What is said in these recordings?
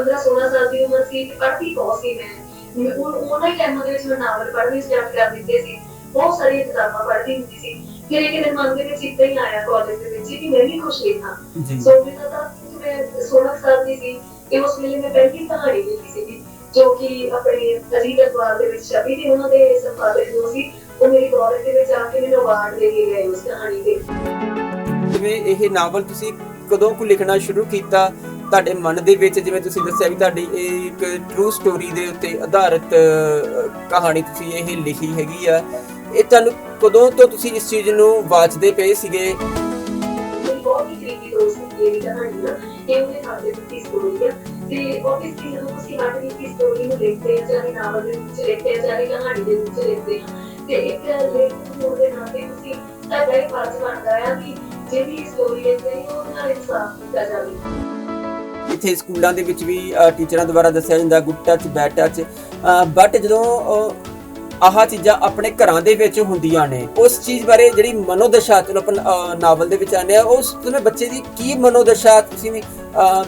15 16 ਸਾਲ ਦੀ ਉਮਰ ਸੀ ਤੇ ਪੜ੍ਹਦੀ ਬਹੁਤ ਸੀ ਮੈਂ। ਉਹ ਉਹਨਾਂ ਹੀ ਟਾਈਮਾਂ ਦੇ ਵਿੱਚ ਮੈਂ ਨਾਵਲ ਪੜ੍ਹਨੀ ਸਟਾਰਟ ਕਰ ਦਿੱਤੇ ਸੀ। ਬਹੁਤ ਸਾਰੀਆਂ ਕਿਤਾਬਾਂ ਪੜ੍ਹਦੀ ਹੁੰਦੀ ਸੀ। ਫਿਰ ਇੱਕ ਦਿਨ ਮਨ ਦੇ ਵਿੱਚ ਇੱਦਾਂ ਹੀ ਆਇਆ ਕਾਲਜ ਦੇ ਵਿੱਚ ਕਿ ਮੈਂ ਵੀ ਕੁਝ ਲਿਖਾਂ ਸੋ ਮੇਰਾ ਤਾਂ ਮੈਂ 16 ਸਾਲ ਦੀ ਸੀ ਤੇ ਉਸ ਵੇਲੇ ਮੈਂ ਪਹਿਲੀ ਕਹਾਣੀ ਲਿਖੀ ਸੀ ਜੋ ਕਿ ਆਪਣੇ ਅਜੀਤ ਅਖਬਾਰ ਦੇ ਵਿੱਚ ਛਪੀ ਤੇ ਉਹਨਾਂ ਦੇ ਸੰਪਾਦਕ ਜੋ ਸੀ ਉਹ ਮੇਰੀ ਕਾਲਜ ਦੇ ਵਿੱਚ ਆ ਕੇ ਮੈਨੂੰ ਅਵਾਰਡ ਦੇ ਕੇ ਗਏ ਉਸ ਕਹਾਣੀ ਦੇ ਜਿਵੇਂ ਇਹ ਨਾਵਲ ਤੁਸੀਂ ਕਦੋਂ ਕੁ ਲਿਖਣਾ ਸ਼ੁਰੂ ਕੀਤਾ? ਤੁਹਾਡੇ ਮਨ ਦੇ ਵਿੱਚ ਜਿਵੇਂ ਤੁਸੀਂ ਦੱਸਿਆ ਵੀ ਤੁਹਾਡੀ ਇਹ ਇੱਕ ਟਰੂ ਸਟੋਰੀ ਦੇ ਉੱਤੇ ਆਧਾਰਿਤ ਕਹਾਣੀ ਤੁਸੀਂ ਇਹ ਲਿਖੀ ਹੈਗੀ ਆ। ਇਹ ਤੁਹਾਨੂੰ ਕਦੋਂ ਤੋਂ ਤੁਸੀਂ ਇਸ ਚੀਜ਼ ਨੂੰ ਵਾਚਦੇ ਪਏ ਸੀਗੇ? ਬਹੁਤ ਹੀ ਕਰੀਬੀ ਦੋਸਤ ਸੀ ਇਹ ਕਹਾਣੀ ਨਾ ਇਹ ਉਹਨੇ ਸਾਡੇ ਦਿੱਤੀ ਸਟੋਰੀ ਆ। ਤੇ ਆਬਵੀਅਸਲੀ ਜਦੋਂ ਤੁਸੀਂ ਸਾਡੀ ਦਿੱਤੀ ਸਟੋਰੀ ਨੂੰ ਲਿਖਦੇ ਆ, ਚਾਹੇ ਨਾਵਲ ਦੇ ਵਿੱਚ ਲਿਖਦੇ ਆ, ਚਾਹੇ ਕਹਾਣੀ ਦੇ ਵਿੱਚ ਲਿਖਦੇ ਆ, ਤੇ ਇੱਕ ਲੇਖਕ ਹੋਣ ਦੇ ਨਾਤੇ ਤੁਸੀਂ ਤੁਹਾਡਾ ਇਹ ਫਰਜ਼ ਬਣਦਾ ਆ ਕਿ ਜਿਹੜੀ ਸਟੋਰੀ ਲਿਖਦੇ ਹੋ ਉਹਦੇ ਇਨਸਾਫ ਕੀਤਾ ਜਾਵੇ। ਇੱਥੇ ਸਕੂਲਾਂ ਦੇ ਵਿੱਚ ਵੀ ਟੀਚਰਾਂ ਦੁਆਰਾ ਦੱਸਿਆ ਜਾਂਦਾ good touch bad touch. But ਜਦੋਂ ਆਹ ਚੀਜ਼ਾਂ ਆਪਣੇ ਘਰਾਂ ਦੇ ਵਿੱਚ ਹੁੰਦੀਆਂ ਨੇ, ਉਸ ਚੀਜ਼ ਬਾਰੇ ਜਿਹੜੀ ਮਨੋਦਸ਼ਾ, ਚਲੋ ਆਪਾਂ ਨਾਵਲ ਦੇ ਵਿੱਚ ਆਨੇ ਆ ਉਸ ਤੁਮੇ ਬੱਚੇ ਦੀ ਕੀ ਮਨੋਦਸ਼ਾ ਤੁਸੀਂ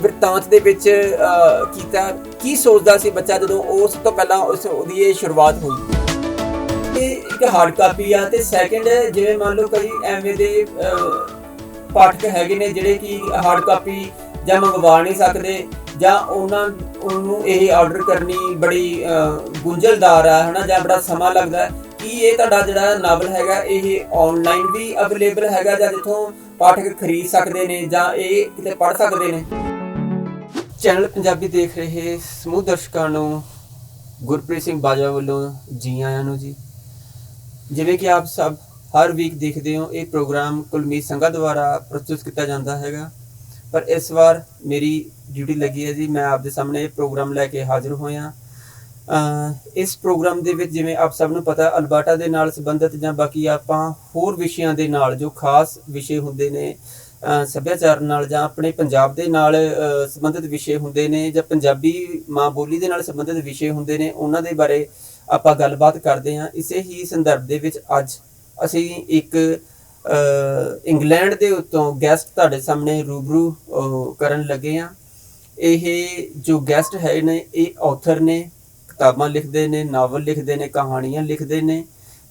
ਵਰਤਾਂਤ ਦੇ ਵਿੱਚ ਕੀਤਾ, ਕੀ ਸੋਚਦਾ ਸੀ ਬੱਚਾ ਜਦੋਂ ਉਸ ਤੋਂ ਪਹਿਲਾਂ ਉਸ, ਉਹਦੀ ਇਹ ਸ਼ੁਰੂਆਤ ਹੋਈ? ਇਹ ਇੱਕ ਹਾਰਡ ਕਾਪੀ ਆ ਤੇ ਸੈਕੰਡ ਜਿਵੇਂ ਮੰਨ ਲਓ ਕਈ ਐਵੇਂ ਦੇ ਪਾਠਕ ਹੈਗੇ ਨੇ ਜਿਹੜੇ ਕਿ ਹਾਰਡ ਕਾਪੀ ਜਾਂ ਮੰਗਵਾ ਨਹੀਂ ਸਕਦੇ ਜਾਂ ਉਹਨਾਂ, ਉਹਨੂੰ ਇਹ ਆਰਡਰ ਕਰਨੀ ਬੜੀ ਗੁੰਝਲਦਾਰ ਆ, ਹਨਾ, ਜਾਂ ਬੜਾ ਸਮਾਂ ਲੱਗਦਾ ਕੀ ਇਹ ਤੁਹਾਡਾ ਜਿਹੜਾ ਨਾਵਲ ਹੈਗਾ, ਇਹ ਆਨਲਾਈਨ ਵੀ ਅਵੇਲੇਬਲ ਹੈਗਾ ਜਾਂ ਜਿੱਥੋਂ ਪਾਠਕ ਖਰੀਦ ਸਕਦੇ ਨੇ ਜਾਂ ਇਹ ਕਿਤੇ ਪੜ੍ਹ ਸਕਦੇ ਨੇ? ਚੈਨਲ ਪੰਜਾਬੀ ਦੇਖ ਰਹੇ ਸਮੂਹ ਦਰਸ਼ਕਾਂ ਨੂੰ, ਗੁਰਪ੍ਰੀਤ ਸਿੰਘ ਬਾਜਵਾ ਵੱਲੋਂ ਜੀ ਆਇਆਂ ਨੂੰ ਜੀ। ਜਿਵੇਂ ਕਿ ਆਪ ਸਭ ਹਰ ਵੀਕ ਦੇਖਦੇ ਹੋ, ਇਹ ਪ੍ਰੋਗਰਾਮ ਕੁਲਮੀਤ ਸੰਘਾ ਦੁਆਰਾ ਪ੍ਰਸਤੁਤ ਕੀਤਾ ਜਾਂਦਾ ਹੈਗਾ। ਪਰ ਇਸ ਵਾਰ ਮੇਰੀ ਡਿਊਟੀ ਲੱਗੀ ਹੈ ਜੀ, ਮੈਂ ਆਪਦੇ ਸਾਹਮਣੇ ਇਹ ਪ੍ਰੋਗਰਾਮ ਲੈ ਕੇ ਹਾਜ਼ਰ ਹੋਇਆ। ਇਸ ਪ੍ਰੋਗਰਾਮ ਦੇ ਵਿੱਚ ਜਿਵੇਂ ਆਪ ਸਭ ਨੂੰ ਪਤਾ, ਅਲਬਰਟਾ ਦੇ ਨਾਲ ਸੰਬੰਧਿਤ ਜਾਂ ਬਾਕੀ ਆਪਾਂ ਹੋਰ ਵਿਸ਼ਿਆਂ ਦੇ ਨਾਲ ਜੋ ਖਾਸ ਵਿਸ਼ੇ ਹੁੰਦੇ ਨੇ ਸੱਭਿਆਚਾਰ ਨਾਲ ਜਾਂ ਆਪਣੇ ਪੰਜਾਬ ਦੇ ਨਾਲ ਸੰਬੰਧਿਤ ਵਿਸ਼ੇ ਹੁੰਦੇ ਨੇ ਜਾਂ ਪੰਜਾਬੀ ਮਾਂ ਬੋਲੀ ਦੇ ਨਾਲ ਸੰਬੰਧਿਤ ਵਿਸ਼ੇ ਹੁੰਦੇ ਨੇ, ਉਹਨਾਂ ਦੇ ਬਾਰੇ ਆਪਾਂ ਗੱਲਬਾਤ ਕਰਦੇ ਹਾਂ। ਇਸੇ ਹੀ ਸੰਦਰਭ ਦੇ ਵਿੱਚ ਅੱਜ ਅਸੀਂ ਇੱਕ ਇੰਗਲੈਂਡ ਦੇ ਉਤੋਂ ਗੈਸਟ ਤੁਹਾਡੇ ਸਾਹਮਣੇ ਰੂਬਰੂ ਕਰਨ ਲੱਗੇ ਹਾਂ। ਇਹ ਜੋ ਗੈਸਟ ਹੈ ਨੇ, ਇਹ ਆਥਰ ਨੇ, ਕਿਤਾਬਾਂ ਲਿਖਦੇ ਨੇ ਨਾਵਲ ਲਿਖਦੇ ਨੇ, ਕਹਾਣੀਆਂ ਲਿਖਦੇ ਨੇ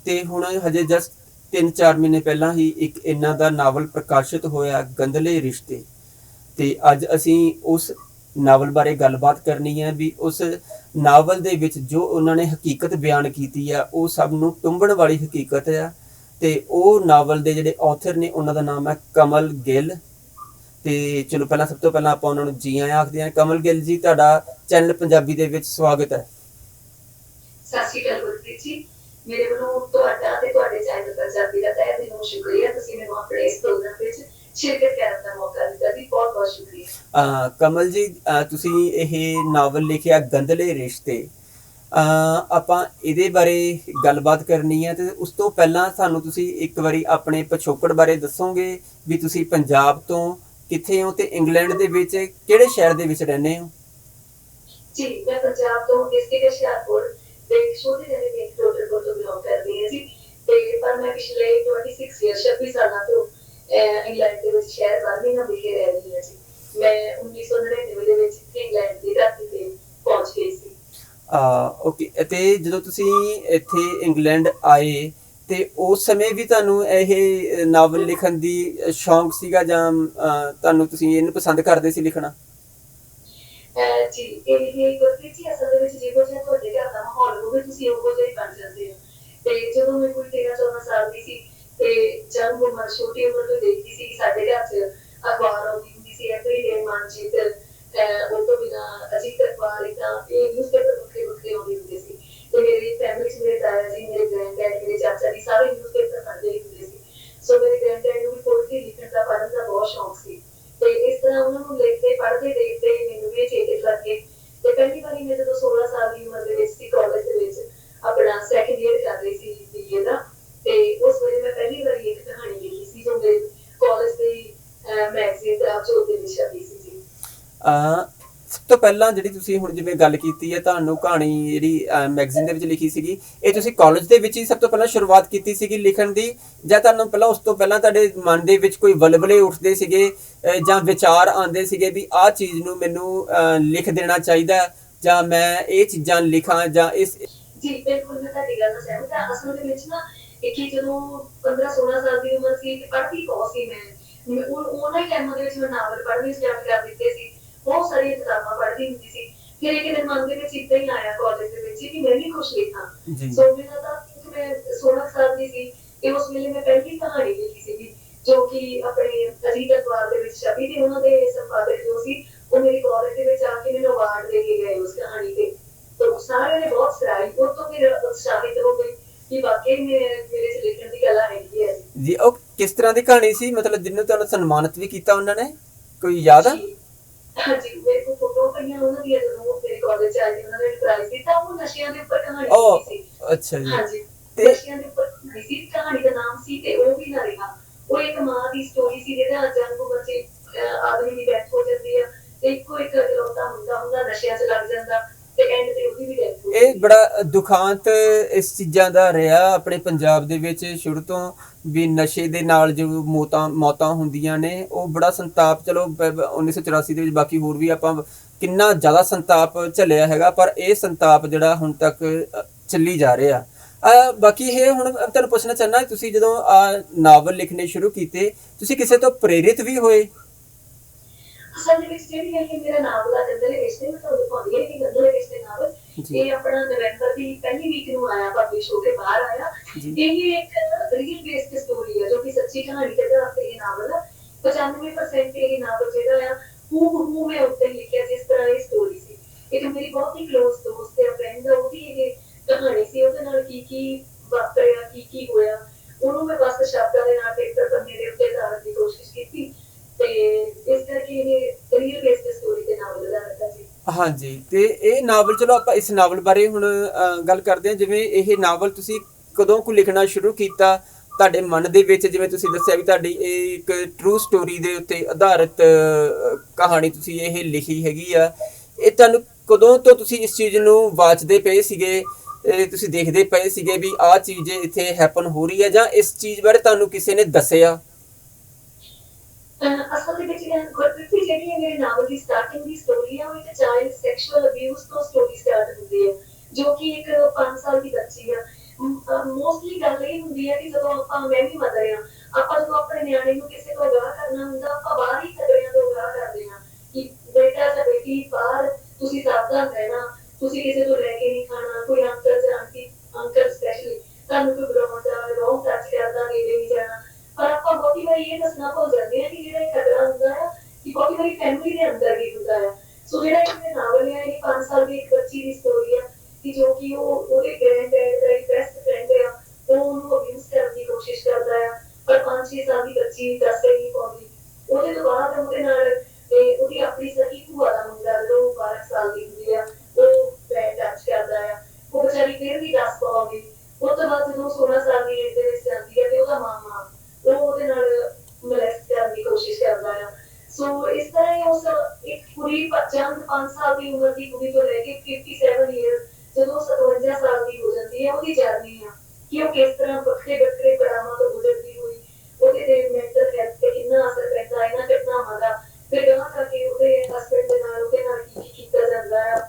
ਤੇ ਹੁਣ ਹਜੇ ਜਸਟ 3-4 ਮਹੀਨੇ ਪਹਿਲਾਂ ਹੀ ਇੱਕ ਇਹਨਾਂ ਦਾ ਨਾਵਲ ਪ੍ਰਕਾਸ਼ਿਤ ਹੋਇਆ ਗੰਦਲੇ ਰਿਸ਼ਤੇ। ਤੇ ਅੱਜ ਅਸੀਂ ਉਸ ਨਾਵਲ ਬਾਰੇ ਗੱਲਬਾਤ ਕਰਨੀ ਹੈ ਵੀ ਉਸ ਨਾਵਲ ਦੇ ਵਿੱਚ ਜੋ ਉਹਨਾਂ ਨੇ ਹਕੀਕਤ ਬਿਆਨ ਕੀਤੀ ਆ, ਉਹ ਸਭ ਨੂੰ ਟੁੰਬਣ ਵਾਲੀ ਹਕੀਕਤ ਆ। ਤੇ ਉਹ ਨਾਵਲ ਦੇ ਜਿਹੜੇ ਆਥਰ ਨੇ ਉਹਨਾਂ ਦਾ ਨਾਮ ਹੈ ਕਮਲ ਗਿੱਲ। ਤੇ ਚਲੋ ਪਹਿਲਾਂ ਸਭ ਤੋਂ ਪਹਿਲਾਂ ਆਪਾਂ ਉਹਨਾਂ ਨੂੰ ਜੀ ਆਇਆਂ ਆਖਦੇ ਹਾਂ। ਕਮਲ ਗਿੱਲ ਜੀ ਤੁਹਾਡਾ ਚੈਨਲ ਪੰਜਾਬੀ ਦੇ ਵਿੱਚ ਸਵਾਗਤ ਹੈ। ਸਤਿ ਸ਼੍ਰੀ ਅਕਾਲ ਗੁਰਪ੍ਰੀਤ ਜੀ। ਮੇਰੇ ਵੱਲੋਂ ਤੁਹਾਡਾ ਤੇ ਤੁਹਾਡੇ ਚੈਨਲ ਪੰਜਾਬੀ ਦਾ ਤਹਿ ਦਿਲੋਂ ਸ਼ੁਕਰੀਆ। ਤੁਸੀਂ ਮੈਨੂੰ ਆਪਣੇ ਇਸ ਪ੍ਰੋਗਰਾਮ ਵਿੱਚ ਸ਼ਿਰਕਤ ਕਰਨ ਦਾ ਮੌਕਾ ਦਿੱਤਾ ਜੀ। ਬਹੁਤ ਬਹੁਤ ਸ਼ੁਕਰੀਆ। ਅਹ ਕਮਲ ਜੀ ਤੁਸੀਂ ਇਹ ਨਾਵਲ ਲਿਖਿਆ ਗੰਦਲੇ ਰਿਸ਼ਤੇ। ਆਪਾਂ ਇਹਦੇ ਬਾਰੇ ਗੱਲਬਾਤ ਕਰਨੀ ਹੈ ਤੇ ਉਸ ਤੋਂ ਪਹਿਲਾਂ ਸਾਨੂੰ ਤੁਸੀਂ ਇੱਕ ਵਾਰੀ ਆਪਣੇ ਪਿਛੋਕੜ ਬਾਰੇ ਦੱਸੋਗੇ ਵੀ ਤੁਸੀਂ ਪੰਜਾਬ ਤੋਂ ਕਿੱਥੇ ਹੋ ਤੇ ਇੰਗਲੈਂਡ ਦੇ ਵਿੱਚ ਕਿਹੜੇ ਸ਼ਹਿਰ ਦੇ ਵਿੱਚ ਰਹਿੰਦੇ ਹੋ? ਜੀ, ਮੈਂ ਪੰਜਾਬ ਤੋਂ ਡਿਸਟ੍ਰਿਕਟ ਹੁਸ਼ਿਆਰਪੁਰ ਦੇ ਛੋਟੇ ਜਿਹੇ ਪਿੰਡ ਟੋਟਰਪੁਰ ਤੋਂ ਬਿਲੋਂਗ ਕਰਦੀ ਹਾਂ ਜੀ। ਤੇ ਪਰ ਮੈਂ ਪਿਛਲੇ 26 ਇਅਰ 26 ਸਾਲਾਂ ਤੋਂ ਇੰਗਲੈਂਡ ਦੇ ਵਿੱਚ ਸ਼ਹਿਰ ਬਰਮਿੰਘਮ ਵਿਖੇ ਰਹਿ ਰਹੀ ਹਾਂ ਜੀ। ਮੈਂ 1999 ਦੇ ਵਿੱਚ ਇੰਗਲੈਂਡ ਦੀ ਧਰਤੀ ਤੇ ਪਹੁੰਚ ਗਈ ਸੀ। ਓਕੇ ਤੇ ਜਦੋਂ ਤੁਸੀਂ ਇੱਥੇ ਇੰਗਲੈਂਡ ਆਏ, ਤੇ ਉਸ ਸਮੇਂ ਵੀ ਤੁਹਾਨੂੰ ਇਹ ਨਾਵਲ ਲਿਖਣ ਦੀ ਸ਼ੌਂਕ ਸੀਗਾ ਜਾਂ ਤੁਹਾਨੂੰ ਤੁਸੀਂ ਇਹਨੂੰ ਪਸੰਦ ਕਰਦੇ ਸੀ ਲਿਖਣਾ? ਅਹ, ਜੀ, ਇਹ ਗੁਰਪ੍ਰੀਤ ਜੀ, ਅਸਲ ਵਿੱਚ ਜਿਹੋ ਜਿਹਾ ਤੁਹਾਡੇ ਘਰ ਦਾ ਮਾਹੌਲ ਹੋਵੇ ਤੁਸੀਂ ਉਹੋ ਜਿਹਾ ਹੀ ਬਣ ਜਾਂਦੇ ਹੋ। ਤੇ ਜਦੋਂ ਮੈਂ ਕੋਈ 13 14 ਸਾਲ ਦੀ ਸੀ, ਤੇ ਜਦ ਉਮਰ ਛੋਟੀ ਉਮਰ ਤੋਂ ਦੇਖਦੀ ਸੀ ਸਾਡੇ ਘਰ 'ਚ ਅਖਬਾਰ ਆਉਂਦੀ ਹੁੰਦੀ ਸੀ ਐਵਰੀ ਡੇ ਮਾਨਚੀਤ ਉਹ ਤੋਂ ਬਿਨਾ ਅਜੀਤ ਅਖਬਾਰ ਇਦਾਂ ਇਹ ਨਿਊਜ਼ਪੇਪਰ ਵੱਖਰੇ ਆਉਂਦੇ ਹੁੰਦੇ ਸੀ। ਤੇ ਮੇਰੀ ਫੈਮਿਲੀ 'ਚ ਮੇਰੇ ਤਾਇਆ ਜੀ, ਮੇਰੇ ਗ੍ਰੈਂਡ ਮੇਰੇ ਚਾਚਾ ਜੀ ਸਾਰੇ ਨਿਊਜ਼ਪੇਪਰ ਪੜ੍ਹਦੇ ਹੁੰਦੇ ਸੀ। ਸੋ ਮੇਰੇ ਗ੍ਰੈਂਡ ਨੂੰ ਵੀ ਪੋਇਟਰੀ ਲਿਖਣ ਦਾ ਪੜ੍ਹਨ ਦਾ ਬਹੁਤ ਸ਼ੌਂਕ ਸੀ। ਤੇ ਇਸ ਤਰ੍ਹਾਂ ਉਹਨਾਂ ਨੂੰ ਲਿਖਦੇ ਪੜ੍ਹਦੇ ਦੇਖਦੇ ਮੈਨੂੰ ਵੀ ਇਹ ਲੱਗ ਗਏ। ਤੇ ਪਹਿਲੀ ਵਾਰੀ ਮੈਂ ਜਦੋਂ 16 ਸਾਲ ਦੀ ਉਮਰ ਦੇ ਵਿੱਚ ਸੀ ਕਾਲਜ ਦੇ ਵਿੱਚ, ਆਪਣਾ ਸੈਕੰਡ ਇਅਰ ਕਰ ਰਹੀ ਸੀ ਬੀਏ ਦਾ। ਤੇ ਉਸ ਵੇਲੇ ਮੈਂ ਪਹਿਲੀ ਵਾਰੀ ਇੱਕ ਕਹਾਣੀ ਲਿਖੀ ਸੀ ਜੋ ਮੇਰੇ ਕਾਲਜ ਦੇ ਮੈਗਜ਼ੀਨ ਤੇ ਆਪ ਦੇ ਵਿੱਚ ਛਪੀ ਸੀ ਜੀ। ਸਭ ਤੋਂ ਪਹਿਲਾਂ ਜਿਹੜੀ ਤੁਸੀਂ ਹੁਣ ਜਿਵੇਂ ਗੱਲ ਕੀਤੀ ਹੈ, ਤੁਹਾਨੂੰ ਕਹਾਣੀ ਜਿਹੜੀ ਮੈਗਜ਼ੀਨ ਦੇ ਵਿੱਚ ਲਿਖੀ ਸੀਗੀ, ਇਹ ਤੁਸੀਂ ਕਾਲਜ ਦੇ ਵਿੱਚ ਹੀ ਸਭ ਤੋਂ ਪਹਿਲਾਂ ਸ਼ੁਰੂਆਤ ਕੀਤੀ ਸੀਗੀ ਲਿਖਣ ਦੀ, ਜਾਂ ਤੁਹਾਨੂੰ ਪਹਿਲਾਂ ਉਸ ਤੋਂ ਪਹਿਲਾਂ ਤੁਹਾਡੇ ਮਨ ਦੇ ਵਿੱਚ ਕੋਈ ਵਲਵਲੇ ਉੱਠਦੇ ਸੀਗੇ ਜਾਂ ਵਿਚਾਰ ਆਉਂਦੇ ਸੀਗੇ ਵੀ ਆਹ ਚੀਜ਼ ਨੂੰ ਮੈਨੂੰ ਲਿਖ ਦੇਣਾ ਚਾਹੀਦਾ ਜਾਂ ਮੈਂ ਇਹ ਚੀਜ਼ਾਂ ਲਿਖਾਂ, ਜਾਂ ਇਸ ਜੀ, ਬਿਲਕੁਲ ਮੈਂ ਤੁਹਾਡੀ ਗੱਲ ਨਾਲ ਸਹਿਮਤ ਹਾਂ। ਅਸਲ ਦੇ ਵਿੱਚ ਨਾ ਇੱਕ ਜਦੋਂ 15 16 ਸਾਲ ਦੀ ਉਮਰ ਸੀ, ਤੇ ਪੜ੍ਹਦੀ ਬਹੁਤ ਸੀ ਮੈਂ। ਉਹ ਉਹਨਾਂ ਹੀ ਟਾਈਮਾਂ ਦੇ ਵਿੱਚ ਮੈਂ ਨਾਵਲ ਪੜ੍ਹਨੀ ਸਟਾਰਟ ਕਰ ਦਿੱਤੇ ਸੀ। ਬਹੁਤ ਸਾਰੀਆਂ ਕਿਤਾਬਾਂ ਪੜ੍ਹਦੀ ਹੁੰਦੀ ਸੀ ਫਿਰ ਇੱਕ ਦਿਨ ਮਨ ਦੇ ਵਿੱਚ ਇਦਾਂ ਹੀ ਆਇਆ ਕਾਲਜ ਦੇ ਵਿੱਚ ਕਿ ਮੈਂ ਵੀ ਕੁਝ ਲਿਖਾਂ ਸੋ। ਮੇਰਾ ਤਾਂ ਕਿ ਮੈਂ 16 ਸਾਲ ਦੀ ਸੀ ਤੇ ਉਸ ਵੇਲੇ ਮੈਂ ਪਹਿਲੀ ਕਹਾਣੀ ਲਿਖੀ ਸੀ ਜੋ ਕਿ ਆਪਣੇ ਅਜੀਤ ਅਖਬਾਰ ਦੇ ਵਿੱਚ ਛਪੀ ਤੇ ਉਹਨਾਂ ਦੇ ਸੰਪਾਦਕ ਜੋ ਸੀ ਉਹ ਮੇਰੀ ਕਾਲਜ ਦੇ ਵਿੱਚ ਆ ਕੇ ਮੈਨੂੰ ਅਵਾਰਡ ਦੇ ਕੇ ਗਏ ਉਸ ਕਹਾਣੀ ਤੇ। ਤਾਂ ਸਾਰਿਆਂ ਨੇ ਬਹੁਤ ਸਰਾਈ। ਉਹ ਤੋਂ ਫਿਰ ਉਤਸ਼ਾਹਿਤ ਹੋ ਗਈ ਕਿ ਵਾਕਈ ਮੇਰੇ ਮੇਰੇ ਚ ਲਿਖਣ ਦੀ ਕਲਾ ਹੈਗੀ ਹੈ। ਜੀ ਉਹ ਕਿਸ ਤਰ੍ਹਾਂ ਦੀ ਕਹਾਣੀ ਸੀ? ਮਤਲਬ ਜਿਹਨੂੰ ਤੁਹਾਨੂੰ ਸਨਮਾਨਿਤ ਵੀ ਕੀਤਾ ਉਹਨਾਂ ਨੇ? ਕੋਈ ਯਾਦ ਜੀ। ਹਾਂਜੀ ਮੇਰੇ ਕੋਲ ਫੋਟੋ ਪਈਆਂ ਉਹਨਾਂ ਦੀਆਂ ਜਦੋਂ ਉਹ ਮੇਰੇ ਕਾਲਜ ਚ ਆਈ ਉਹਨਾਂ ਨੇ ਪ੍ਰਾਈਜ਼ ਦਿੱਤਾ ਉਹ ਨਸ਼ਿਆਂ ਦੇ ਉੱਪਰ ਕਹਾਣੀ ਸੀ। ਅੱਛਾ ਜੀ। ਹਾਂਜੀ ਤੇ- ਨਸ਼ਿਆਂ ਦੇ ਉੱਪਰ ਕਹਾਣੀ ਸੀ ਕਹਾਣੀ ਦਾ ਨਾਮ ਸੀ ਤੇ ਉਹ ਵੀ ਨਾ ਰਿਹਾ ਉਹ ਇੱਕ ਮਾਂ ਦੀ ਸਟੋਰੀ ਸੀ ਜਿਹਦਾ ਜਨਮ ਉਮਰ ਚ ਅਹ, ਆਦਮੀ ਦੀ ਡੈਥ ਹੋ ਜਾਂਦੀ ਆ ਤੇ ਇੱਕੋ ਇੱਕ ਇਕਲੌਤਾ ਮੁੰਡਾ ਹੁੰਦਾ ਨਸ਼ਿਆਂ 'ਚ ਲੱਗ ਜਾਂਦਾ ਤੇ ਐਂਡ ਤੇ ਉਹਦੀ ਵੀ ਡੈਥ ਹੋ ਇਹ ਬੜਾ ਦੁਖਾਂਤ ਇਸ ਚੀਜ਼ਾਂ ਦਾ ਰਿਹਾ ਆਪਣੇ ਪੰਜਾਬ ਦੇ ਵਿੱਚ ਸ਼ੁਰੂ ਤੋਂ ਵੀ ਨਸ਼ੇ ਦੇ ਨਾਲ ਜੋ ਮੌਤਾਂ ਮੌਤਾਂ ਹੁੰਦੀਆਂ ਨੇ, ਉਹ ਬੜਾ ਸੰਤਾਪ, ਚਲੋ 1984 ਦੇ ਵਿੱਚ ਬਾਕੀ ਹੋਰ ਵੀ ਆਪਾਂ ਕਿੰਨਾ ਜ਼ਿਆਦਾ ਸੰਤਾਪ ਝੱਲਿਆ ਹੈਗਾ, ਪਰ ਇਹ ਸੰਤਾਪ ਜਿਹੜਾ ਹੁਣ ਤੱਕ ਚੱਲੀ ਜਾ ਰਿਹਾ। ਬਾਕੀ ਇਹ ਹੁਣ ਤੁਹਾਨੂੰ ਪੁੱਛਣਾ ਚਾਹਨਾ ਤੁਸੀਂ ਜਦੋਂ ਆ ਨਾਵਲ ਲਿਖਣੇ ਸ਼ੁਰੂ ਕੀਤੇ, ਤੁਸੀਂ ਕਿਸੇ ਤੋਂ ਪ੍ਰੇਰਿਤ ਵੀ ਹੋਏ? ਅਸਲ ਦੇ ਵਿੱਚ ਜਿਹੜੀ ਹੈ ਮੇਰਾ ਨਾਵਲ ਆ ਜੰਦਲੇ ਰਿਸ਼ਤੇ ਮੈਂ ਤੁਹਾਨੂੰ ਦਿਖਾਉਂਦੀ ਹਾਂ ਕਿ ਜੰਦਲੇ ਰਿਸ਼ਤੇ ਨਾਵਲ ਇਹ ਆਪਣਾ ਨਵੰਬਰ ਦੀ ਪਹਿਲੀ ਵੀਕ ਨੂੰ ਆਇਆ ਪਬਲਿਸ਼ ਹੋ ਕੇ ਬਾਹਰ ਆਇਆ। ਇਹ ਇੱਕ ਰੀਅਲ ਬੇਸਡ ਸਟੋਰੀ ਹੈ ਜੋ ਕਿ ਸੱਚੀ ਕਹਾਣੀ ਤੇ ਆਧਾਰਿਤ ਇਹ ਨਾਵਲ ਹੈ 95% ਇਹ ਨਾਵਲ ਜਿਹੜਾ ਆ ਹੂ ਹੂ ਮੈਂ ਉੱਤੇ ਲਿਖਿਆ ਜਿਸ ਤਰ੍ਹਾਂ ਇਹ ਸਟੋਰੀ ਸੀ ਇੱਕ ਮੇਰੀ ਬਹੁਤ ਹੀ ਕਲੋਜ਼ ਦੋਸਤ ਹੈ ਫਰੈਂਡ ਹੈ ਉਹਦੀ ਇਹ ਕਹਾਣੀ ਸੀ ਉਹਦੇ ਨਾਲ ਕੀ ਕੀ ਵਾਪਰਿਆ ਕੀ ਕੀ ਹੋਇਆ ਉਹਨੂੰ ਮੈਂ ਬਸ ਸ਼ਬਦਾਂ ਦੇ ਨਾਲ ਪੇਪਰ ਪੰਨੇ ਦੇ ਉੱਤੇ ਧਾਰਨ ਦੀ ਕੋਸ਼ਿਸ਼ ਕੀਤੀ ਤੇ ਇਸ ਕਰਕੇ ਇਹ ਰੀਅਲ ਬੇਸਡ ਸਟੋਰੀ ਦੇ ਨਾਵਲ ਦਾ ਰੱਖਿਆ ਸੀ ਹਾਂਜੀ ਤੇ ਇਹ ਨਾਵਲ ਚਲੋ ਆਪਾਂ ਇਸ ਨਾਵਲ ਬਾਰੇ ਹੁਣ ਗੱਲ ਕਰਦੇ ਹਾਂ। ਜਿਵੇਂ ਇਹ ਨਾਵਲ ਤੁਸੀਂ ਕਦੋਂ ਕੁ ਲਿਖਣਾ ਸ਼ੁਰੂ ਕੀਤਾ? ਤੁਹਾਡੇ ਮਨ ਦੇ ਵਿੱਚ ਜਿਵੇਂ ਤੁਸੀਂ ਦੱਸਿਆ ਵੀ ਤੁਹਾਡੀ ਇਹ ਇੱਕ ਟਰੂ ਸਟੋਰੀ ਦੇ ਉੱਤੇ ਆਧਾਰਿਤ ਕਹਾਣੀ ਤੁਸੀਂ ਇਹ ਲਿਖੀ ਹੈਗੀ ਆ। ਇਹ ਤੁਹਾਨੂੰ ਕਦੋਂ ਤੋਂ ਤੁਸੀਂ ਇਸ ਚੀਜ਼ ਨੂੰ ਵਾਚਦੇ ਪਏ ਸੀਗੇ? ਤੁਸੀਂ ਦੇਖਦੇ ਪਏ ਸੀਗੇ ਵੀ ਆਹ ਚੀਜ਼ ਇੱਥੇ ਹੈਪਨ ਹੋ ਰਹੀ ਹੈ ਜਾਂ ਇਸ ਚੀਜ਼ ਬਾਰੇ ਤੁਹਾਨੂੰ ਕਿਸੇ ਨੇ ਦੱਸਿਆ? ਅਸਲ ਦੇ ਵਿੱਚ ਗੁਰਪ੍ਰੀਤ ਜੀ ਜਿਹੜੀ ਹੈ, ਮੇਰੇ ਨਾਵਲ ਦੀ ਸਟਾਰਟਿੰਗ ਦੀ ਸਟੋਰੀ ਹੈ, ਉਹ ਇੱਕ ਚਾਈਲਡ ਸੈਕਸ਼ੂਅਲ ਅਬਿਊਜ਼ ਤੋਂ ਸਟੋਰੀ ਸਟਾਰਟ ਹੁੰਦੀ ਹੈ, ਜੋ ਕਿ ਇੱਕ 5 ਸਾਲ ਦੀ ਬੱਚੀ ਆ। ਮੋਸਟਲੀ ਗੱਲ ਇਹ ਹੁੰਦੀ ਹੈ ਕਿ ਜਦੋਂ ਆਪਾਂ, ਮੈਂ ਵੀ ਮਦਰ ਆ ਆਪਾਂ ਜਦੋਂ ਆਪਣੇ ਨਿਆਣੇ ਨੂੰ ਕਿਸੇ ਤੋਂ ਅਗਾਹ ਕਰਨਾ ਹੁੰਦਾ, ਆਪਾਂ ਬਾਹਰ ਹੀ ਖਬਰਾਂ ਤੋਂ ਅਗਾਹ ਕਰਦੇ ਹਾਂ ਕਿ ਬੇਟਾ ਜਾਂ ਬੇਟੀ ਬਾਹਰ, ਤੁਸੀਂ ਸਾਵਧਾਨ ਰਹਿਣਾ, ਤੁਸੀਂ ਕਿਸੇ ਤੋਂ ਲੈ ਕੇ ਨਹੀਂ ਖਾਣਾ, ਕੋਈ ਅੰਕਲ ਜਾਂ ਆਂਟੀ ਅੰਕਲ ਸਪੈਸ਼ਲੀ ਤੁਹਾਨੂੰ ਕੋਈ ਬੁਲਾਉਣ ਦਾ ਰੋਂਗ ਟੱਚ ਕਰਦਾ ਨੇੜੇ ਨਹੀਂ ਜਾਣਾ। ਪਰ ਆਪਾਂ ਬਹੁਤੀ ਵਾਰੀ ਇਹ ਦੱਸਣਾ ਭੁੱਲ ਜਾਂਦੇ ਆ ਕਿ ਜਿਹੜਾ ਇਹ ਖਤਰਾ ਹੁੰਦਾ ਆ ਕਿ ਬਹੁਤੀ ਵਾਰੀ ਫੈਮਿਲੀ ਦੇ ਅੰਦਰ ਵੀ ਹੁੰਦਾ ਆ ਸੋ ਜਿਹੜਾ ਇਹ ਨਾਵਲ ਹੈ, ਇਹ 5 ਸਾਲ ਦੀ ਇੱਕ ਬੱਚੀ ਦੀ ਸਟੋਰੀ ਆ ਕਿ ਜੋ ਕਿ ਉਹ ਉਹਦੇ ਗ੍ਰੈਂਡ ਡੈਡ ਦਾ ਇੱਕ ਬੈਸਟ ਫਰੈਂਡ ਆ, ਉਹ ਉਹਨੂੰ ਅਬਿਊਜ਼ ਕਰਨ ਦੀ ਕੋਸ਼ਿਸ਼ ਕਰਦਾ ਆ। ਪਰ 5-6 ਸਾਲ ਦੀ ਬੱਚੀ ਦੱਸ ਨਹੀਂ ਪਾਉਂਦੀ। ਉਹਦੇ ਤੋਂ ਬਾਅਦ ਉਹਦੇ ਨਾਲ ਤੇ ਉਹਦੀ ਆਪਣੀ ਸਹੀ ਭੂਆ ਦਾ ਮੁੰਡਾ ਜਦੋਂ ਉਹ 12 ਸਾਲ ਦੀ ਹੁੰਦੀ ਆ ਉਹ ਬੈਡ ਟੱਚ ਕਰਦਾ ਆ ਉਹ ਵਿਚਾਰੀ ਫਿਰ ਵੀ ਦੱਸ ਪਾਉਂਦੀ ਉਹ ਤੋਂ ਬਾਅਦ ਜਦੋਂ 16 ਸਾਲ ਦੀ ਏਜ ਦੇ ਵਿੱਚ ਜਾਂਦੀ ਹੈ ਤੇ ਉਹਦਾ ਮਾਮਾ ਉਹ ਉਹਦੇ ਨਾਲ ਮਲੈਸਟ ਕਰਨ ਦੀ ਕੋਸ਼ਿਸ਼ ਕਰਦਾ ਆ ਸੋ ਇਸ ਤਰ੍ਹਾਂ ਹੀ ਉਸ ਇੱਕ ਕੁੜੀ ਜੰਗ 5 ਸਾਲ ਦੀ ਉਮਰ ਦੀ ਕੁੜੀ ਤੋਂ ਲੈ ਕੇ 57 ਇਅਰ ਜਦੋਂ 57 ਸਾਲ ਦੀ ਹੋ ਜਾਂਦੀ ਹੈ ਉਹਦੀ ਜਰਨੀ ਆ ਕਿ ਉਹ ਕਿਸ ਤਰ੍ਹਾਂ ਵੱਖਰੇ ਵੱਖਰੇ ਪੜਾਵਾਂ ਤੋਂ ਗੁਜ਼ਰਦੀ ਹੋਈ ਉਹਦੇ ਤੇ ਮੈਂਟਲ ਹੈਲਥ ਤੇ ਕਿੰਨਾ ਅਸਰ ਪੈਂਦਾ ਇਹਨਾਂ ਘਟਨਾਵਾਂ ਦਾ ਫਿਰ ਗਾਂ ਕਰਕੇ ਉਹਦੇ ਹਸਬੰਡ ਦੇ ਨਾਲ ਉਹਦੇ ਨਾਲ ਕੀ ਕੀ ਕੀਤਾ ਜਾਂਦਾ ਆ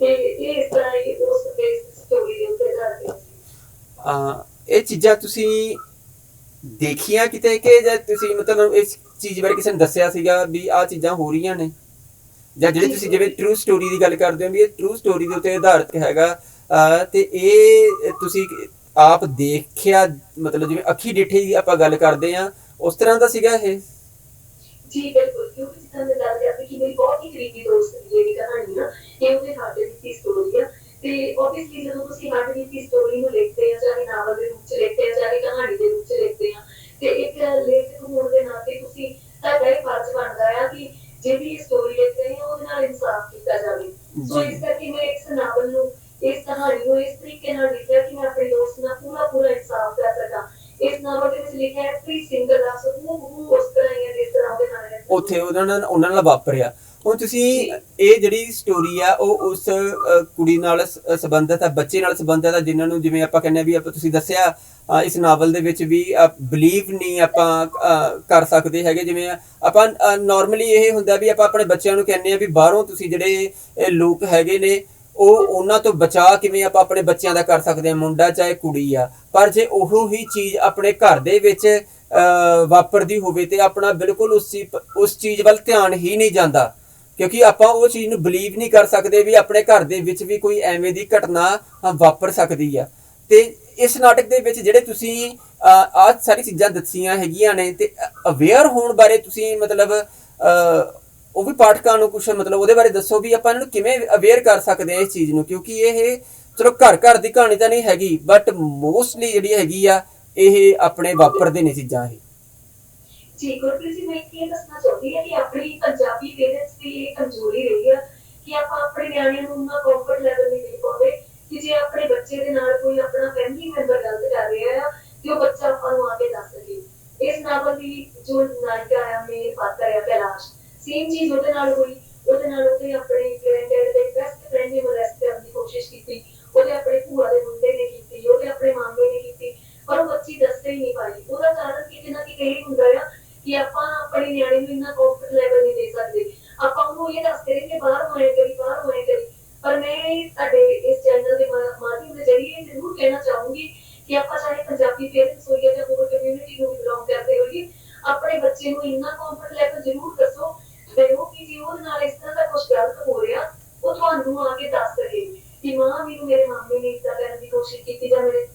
ਤੇ ਇਹ ਇਸ ਤਰ੍ਹਾਂ ਹੀ ਉਸ ਬੇਸ ਸਟੋਰੀ ਦੇ ਉੱਤੇ ਆਧਾਰਿਤ ਹੈ ਅ, ਇਹ ਚੀਜ਼ਾਂ ਤੁਸੀਂ ਦੇਖੀਆਂ ਕਿਤੇ ਕਿ ਜਾਂ ਤੁਸੀਂ ਮਤਲਬ ਇਸ ਚੀਜ਼ ਬਾਰੇ ਕਿਸੇ ਨੇ ਦੱਸਿਆ ਸੀਗਾ ਵੀ ਆਹ ਚੀਜ਼ਾਂ ਹੋ ਰਹੀਆਂ ਨੇ? ਜਾਂ ਜਿਹੜੀ ਤੁਸੀਂ ਜਿਵੇਂ ਟਰੂ ਸਟੋਰੀ ਦੀ ਗੱਲ ਕਰਦੇ ਹੋ ਵੀ ਇਹ ਟਰੂ ਸਟੋਰੀ ਦੇ ਉੱਤੇ ਆਧਾਰਿਤ ਹੈਗਾ ਤੇ ਇਹ ਤੁਸੀਂ ਆਪ ਦੇਖਿਆ, ਮਤਲਬ ਜਿਵੇਂ ਅੱਖੀ ਡਿੱਠੀ ਦੀ ਆਪਾਂ ਗੱਲ ਕਰਦੇ ਆ ਉਸ ਤਰ੍ਹਾਂ ਦਾ ਸੀਗਾ ਇਹ? ਜੀ, ਬਿਲਕੁਲ, ਕਿਉਂਕਿ ਜਿੱਦਾਂ ਮੈਂ ਗੱਲ ਕਰਦੀ ਕਿ ਮੇਰੀ ਬਹੁਤ ਹੀ ਕਰੀਬੀ ਦੋਸਤ ਦੀ ਜਿਹੜੀ ਕਹਾਣੀ ਆ, ਇਹ ਉਹਦੇ ਹੱਥ ਦੀ ਸਟੋਰੀ ਆ। ਤੇ ਆਬਵੀਅਸਲੀ ਜਦੋਂ ਤੁਸੀਂ ਹੱਥ ਦੀ ਦਿੱਤੀ ਸਟੋਰੀ ਨੂੰ ਲਿਖਦੇ ਆ ਚਾਹੇ ਨਾਵਲ ਦੇ ਰੂਪ ਚ ਲਿਖਦੇ ਆ ਚਾਹੇ ਕਹਾਣੀ ਦੇ ਰੂਪ ਚ ਲਿਖਦੇ ਆ ਤੇ ਇੱਕ ਲੇਖਕ ਹੋਣ ਦੇ ਨਾਤੇ ਤੁਸੀਂ ਤੁਹਾਡਾ ਇਹ ਫਰਜ਼ ਬਣਦਾ ਆ ਕਿ ਜਿਹੜੀ ਸਟੋਰੀ ਲਿਖ ਰਹੇ ਆ ਉਹਦੇ ਨਾਲ ਇਨਸਾਫ ਕੀਤਾ ਜਾਵੇ। ਸੋ। ਇਸ ਕਰਕੇ ਮੈਂ ਇਸ ਨਾਵਲ ਨੂੰ ਇਸ ਕਹਾਣੀ ਨੂੰ ਇਸ ਤਰੀਕੇ ਨਾਲ ਲਿਖਿਆ ਕਿ ਮੈਂ ਆਪਣੇ ਦੋਸਤ ਨਾਲ ਪੂਰਾ ਪੂਰਾ ਇਨਸਾਫ ਕਰ ਸਕਾਂ। ਇਸ ਨਾਵਲ ਦੇ ਵਿੱਚ ਲਿਖਿਆ ਐਵਰੀ ਸਿੰਗਲ ਲਫ਼ਜ਼ ਉਹ ਉਹ ਉਸ ਤਰ੍ਹਾਂ ਹੀ ਹੈ ਜਿਸ ਤਰ੍ਹਾਂ ਉਹਦੇ ਨਾਲ ਹੈ ਉੱਥੇ ਉਹਨਾਂ ਨਾਲ ਉਹਨਾਂ ਨਾਲ ਵਾਪਰਿਆ। ਹੁਣ ਤੁਸੀਂ ਇਹ ਜਿਹੜੀ ਸਟੋਰੀ ਆ ਉਹ ਉਸ ਅ, ਕੁੜੀ ਨਾਲ ਸ- ਸੰਬੰਧਿਤ ਆ ਬੱਚੇ ਨਾਲ ਸੰਬੰਧਿਤ ਆ ਜਿਨ੍ਹਾਂ ਨੂੰ ਜਿਵੇਂ ਆਪਾਂ ਕਹਿੰਦੇ ਆ ਵੀ ਆਪਾਂ ਤੁਸੀਂ ਦੱਸਿਆ ਅ, ਇਸ ਨਾਵਲ ਦੇ ਵਿੱਚ ਵੀ ਬਲੀਵ ਨਹੀਂ ਆਪਾਂ ਅ, ਕਰ ਸਕਦੇ ਹੈਗੇ। ਜਿਵੇਂ ਆਪਾਂ ਨਾਰਮਲੀ ਇਹ ਹੁੰਦਾ ਵੀ ਆਪਾਂ ਆਪਣੇ ਬੱਚਿਆਂ ਨੂੰ ਕਹਿੰਦੇ ਆ ਵੀ ਬਾਹਰੋਂ ਤੁਸੀਂ ਜਿਹੜੇ ਇਹ ਲੋਕ ਹੈਗੇ ਨੇ ਉਹ ਉਹਨਾਂ ਤੋਂ ਬਚਾ ਕਿਵੇਂ ਆਪਾਂ ਆਪਣੇ ਬੱਚਿਆਂ ਦਾ ਕਰ ਸਕਦੇ ਆ ਮੁੰਡਾ ਚਾਹੇ ਕੁੜੀ ਆ। ਪਰ ਜੇ ਉਹੋ ਹੀ ਚੀਜ਼ ਆਪਣੇ ਘਰ ਦੇ ਵਿੱਚ ਅ, ਵਾਪਰਦੀ ਹੋਵੇ ਤੇ ਆਪਣਾ ਬਿਲਕੁਲ ਉਸ ਚੀਜ਼ ਉਸ ਚੀਜ਼ ਵੱਲ ਧਿਆਨ ਹੀ ਨਹੀਂ ਜਾਂਦਾ ਕਿਉਂਕਿ ਆਪਾਂ ਉਹ ਚੀਜ਼ ਨੂੰ ਬਲੀਵ ਨਹੀਂ ਕਰ ਸਕਦੇ ਵੀ ਆਪਣੇ ਘਰ ਦੇ ਵਿੱਚ ਵੀ ਕੋਈ ਐਵੇਂ ਦੀ ਘਟਨਾ ਵਾਪਰ ਸਕਦੀ ਆ। ਤੇ ਇਸ ਨਾਟਕ ਦੇ ਵਿੱਚ ਜਿਹੜੇ ਤੁਸੀਂ ਆਹ ਸਾਰੀ ਚੀਜ਼ਾਂ ਦੱਸੀਆਂ ਹੈਗੀਆਂ ਨੇ ਤੇ ਅਵੇਅਰ ਹੋਣ ਬਾਰੇ ਤੁਸੀਂ ਮਤਲਬ ਉਹ ਵੀ ਪਾਠਕਾਂ ਨੂੰ ਕੁਝ ਮਤਲਬ ਉਹਦੇ ਬਾਰੇ ਦੱਸੋ ਵੀ ਆਪਾਂ ਇਹਨਾਂ ਨੂੰ ਕਿਵੇਂ ਅਵੇਅਰ ਕਰ ਸਕਦੇ ਆ ਇਸ ਚੀਜ਼ ਨੂੰ, ਕਿਉਂਕਿ ਇਹ ਚਲੋ ਘਰ ਘਰ ਦੀ ਕਹਾਣੀ ਤਾਂ ਨਹੀਂ ਹੈਗੀ ਬਟ ਮੋਸਟਲੀ ਜਿਹੜੀ ਹੈਗੀ ਆ, ਇਹ ਆਪਣੇ ਵਾਪਰਦੇ ਨੇ ਚੀਜ਼ਾਂ ਇਹ। ਜੀ, ਗੁਰਪ੍ਰੀਤ ਜੀ, ਮੈਂ ਇਹ ਦੱਸਣਾ ਚਾਹੁੰਦੀ ਹਾਂ ਕਿ ਆਪਣੀ ਪੰਜਾਬੀ ਪੇਰੈਂਟਸ ਦੀ ਇਹ ਕਮਜ਼ੋਰੀ ਰਹੀ ਹੈ ਕਿ ਆਪਾਂ ਆਪਣੇ ਨਿਆਣਿਆਂ ਨੂੰ ਉਹਨਾਂ ਕੰਫਰਟ ਲੈਵਲ ਨਹੀਂ ਦੇ ਪਾਉਂਦੇ ਕਿ ਜੇ ਆਪਣੇ ਬੱਚੇ ਦੇ ਨਾਲ ਕੋਈ ਆਪਣਾ ਫੈਮਿਲੀ ਮੈਂਬਰ ਗਲਤ ਕਰ ਰਿਹਾ ਆ, ਤੇ ਉਹ ਬੱਚਾ ਆਪਾਂ ਨੂੰ ਆ ਕੇ ਦੱਸ ਸਕੇ। ਇਸ ਨਾਵਲ ਦੀ ਜੋ ਨਾਇਕਾ ਆ, ਮੇਰੇ ਪਾਤਰ ਆ, ਕੈਲਾਸ਼ ਸੇਮ ਚੀਜ਼ ਉਹਦੇ ਨਾਲ ਹੋਈ। ਉਹਦੇ ਨਾਲ ਉਹਦੇ ਆਪਣੇ ਫਰੈਂਡ ਦੇ ਬੈਸਟ ਫਰੈਂਡ ਨੇ ਮੋਲੈਸਟ ਕਰਨ ਦੀ ਕੋਸ਼ਿਸ਼ ਕੀਤੀ। ਉਹਦੇ ਆਪਣੇ ਭੂਆ ਦੇ ਮੁੰਡੇ ਨੇ ਕੀਤੀ ਉਹਦੇ ਆਪਣੇ ਮਾਮੇ ਨੇ ਕੀਤੀ ਪਰ ਉਹ ਬੱਚੀ ਦੱਸ ਹੀ ਨਹੀਂ ਪਾਈ ਉਹਦਾ ਕਾਰਨ ਕਿਤੇ ਨਾ ਕਿਤੇ ਇਹ ਹੁੰਦਾ ਆ ਕਿ ਆਪਾਂ ਆਪਣੇ ਨਿਆਣੇ ਨੂੰ ਇੰਨਾ ਕੰਫਰਟ ਲੈਵਲ ਨਹੀਂ ਦੇ ਸਕਦੇ ਆਪਾਂ ਉਹਨੂੰ ਇਹ ਦੱਸਦੇ ਰਹੇ ਕਿ ਬਾਹਰ ਹੋਏ ਕਰੀ ਬਾਹਰ ਹੋਏ ਕਰੀ ਪਰ ਮੈਂ ਤੁਹਾਡੇ ਇਸ ਚੈਨਲ ਦੇ ਮਾ- ਮਾਧਿਅਮ ਦੇ ਜ਼ਰੀਏ ਇਹ ਜ਼ਰੂਰ ਕਹਿਣਾ ਚਾਹੂੰਗੀ ਕਿ ਆਪਾਂ ਚਾਹੇ ਪੰਜਾਬੀ ਪੇਰੈਂਟਸ ਹੋਈਏ ਜਾਂ ਹੋਰ ਕਮਿਊਨਿਟੀ ਨੂੰ ਬਿਲੋਂਗ ਕਰਦੇ ਹੋਈਏ ਆਪਣੇ ਬੱਚੇ ਨੂੰ ਇੰਨਾ ਕੰਫਰਟ ਲੈਵਲ ਜ਼ਰੂਰ ਦੱਸੋ ਦੇਖੋ ਕਿ ਜੇ ਉਹਦੇ ਨਾਲ ਇਸ ਤਰ੍ਹਾਂ ਦਾ ਕੁਝ ਗਲਤ ਹੋ ਰਿਹਾ ਉਹ ਤੁਹਾਨੂੰ ਆ ਕੇ ਦੱਸ ਸਕੇ ਕਿ ਮਾਂ ਮੇਰੇ ਮਾਮੇ ਨੇ ਇਦਾਂ ਕਰਨ ਦੀ ਕੋਸ਼ਿਸ਼ ਕੀਤੀ ਜਾਂ ਮੇਰੇ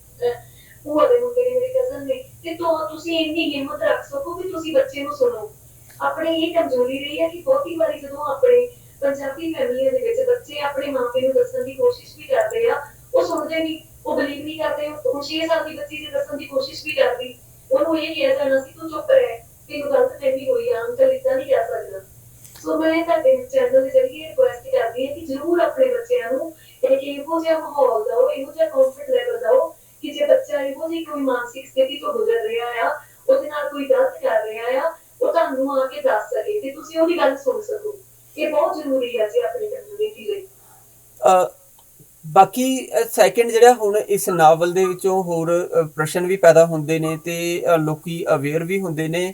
ਭੂਆ ਦੇ ਮੁੰਡੇ ਨੇ, ਮੇਰੇ ਕਜ਼ਨ ਨੇ, ਤੇ ਤੋਂ ਤੁਸੀਂ ਇੰਨੀ ਹਿੰਮਤ ਰੱਖ ਸਕੋ ਕਿ ਤੁਸੀਂ ਬੱਚੇ ਨੂੰ ਸੁਣੋ। ਆਪਣੇ ਇਹ ਕਮਜ਼ੋਰੀ ਰਹੀ ਹੈ ਕਿ ਬਹੁਤੀ ਵਾਰੀ ਜਦੋਂ ਆਪਣੇ ਪੰਜਾਬੀ ਫੈਮਲੀਆਂ ਦੇ ਵਿੱਚ ਬੱਚੇ ਆਪਣੇ ਮਾਪੇ ਨੂੰ ਦੱਸਣ ਦੀ ਕੋਸ਼ਿਸ਼ ਵੀ ਕਰਦੇ ਆ, ਉਹ ਸੁਣਦੇ ਨਹੀਂ, ਉਹ ਬਲੀਵ ਨਹੀਂ ਕਰਦੇ, ਉਹ 6 ਸਾਲ ਦੀ ਬੱਚੀ ਜੇ ਦੱਸਣ ਦੀ ਕੋਸ਼ਿਸ਼ ਵੀ ਕਰਦੀ, ਉਹਨੂੰ ਇਹ ਕਿਹਾ ਜਾਣਾ ਸੀ, ਤੂੰ ਚੁੱਪ ਰਹਿ, ਤੈਨੂੰ ਗਲਤ ਫਹਿਮੀ ਹੋਈ ਆ, ਅੰਕਲ ਇਦਾਂ ਨਹੀਂ ਕਹਿ ਸਕਦਾ। ਸੋ ਮੈਂ ਤੁਹਾਡੇ ਚੈਨਲ ਦੇ ਜ਼ਰੀਏ ਰਿਕੁਐਸਟ ਕਰਦੀ ਹਾਂ ਕਿ ਜ਼ਰੂਰ ਆਪਣੇ ਬੱਚਿਆਂ ਨੂੰ ਇੱਕ ਇਹੋ ਜਿਹਾ ਮਾਹੌਲ ਦਿਓ ਇਹੋ ਜਿਹਾ ਕੰਫਰਟ ਲੈਵਲ ਦਿਓ ਕਿ ਜੇ ਬੱਚਾ ਇਹੋ ਜਿਹੀ ਕੋਈ ਮਾਨਸਿਕ ਸਥਿਤੀ ਤੋਂ ਗੁਜ਼ਰ ਰਿਹਾ ਆ, ਉਹਦੇ ਨਾਲ ਕੋਈ ਗਲਤ ਕਰ ਰਿਹਾ ਆ, ਉਹ ਤੁਹਾਨੂੰ ਆ ਕੇ ਦੱਸ ਸਕੇ ਤੇ ਤੁਸੀਂ ਉਹਦੀ ਗੱਲ ਸੁਣ ਸਕੋ। ਇਹ ਬਹੁਤ ਜ਼ਰੂਰੀ ਹੈ ਜੀ ਆਪਣੀ ਕਮਿਊਨਿਟੀ ਲਈ। ਬਾਕੀ ਸੈਕਿੰਡ ਜਿਹੜਾ ਹੁਣ ਇਸ ਨਾਵਲ ਦੇ ਵਿੱਚੋਂ ਹੋਰ ਪ੍ਰਸ਼ਨ ਵੀ ਪੈਦਾ ਹੁੰਦੇ ਨੇ ਤੇ ਲੋਕੀ ਅਵੇਅਰ ਵੀ ਹੁੰਦੇ ਨੇ,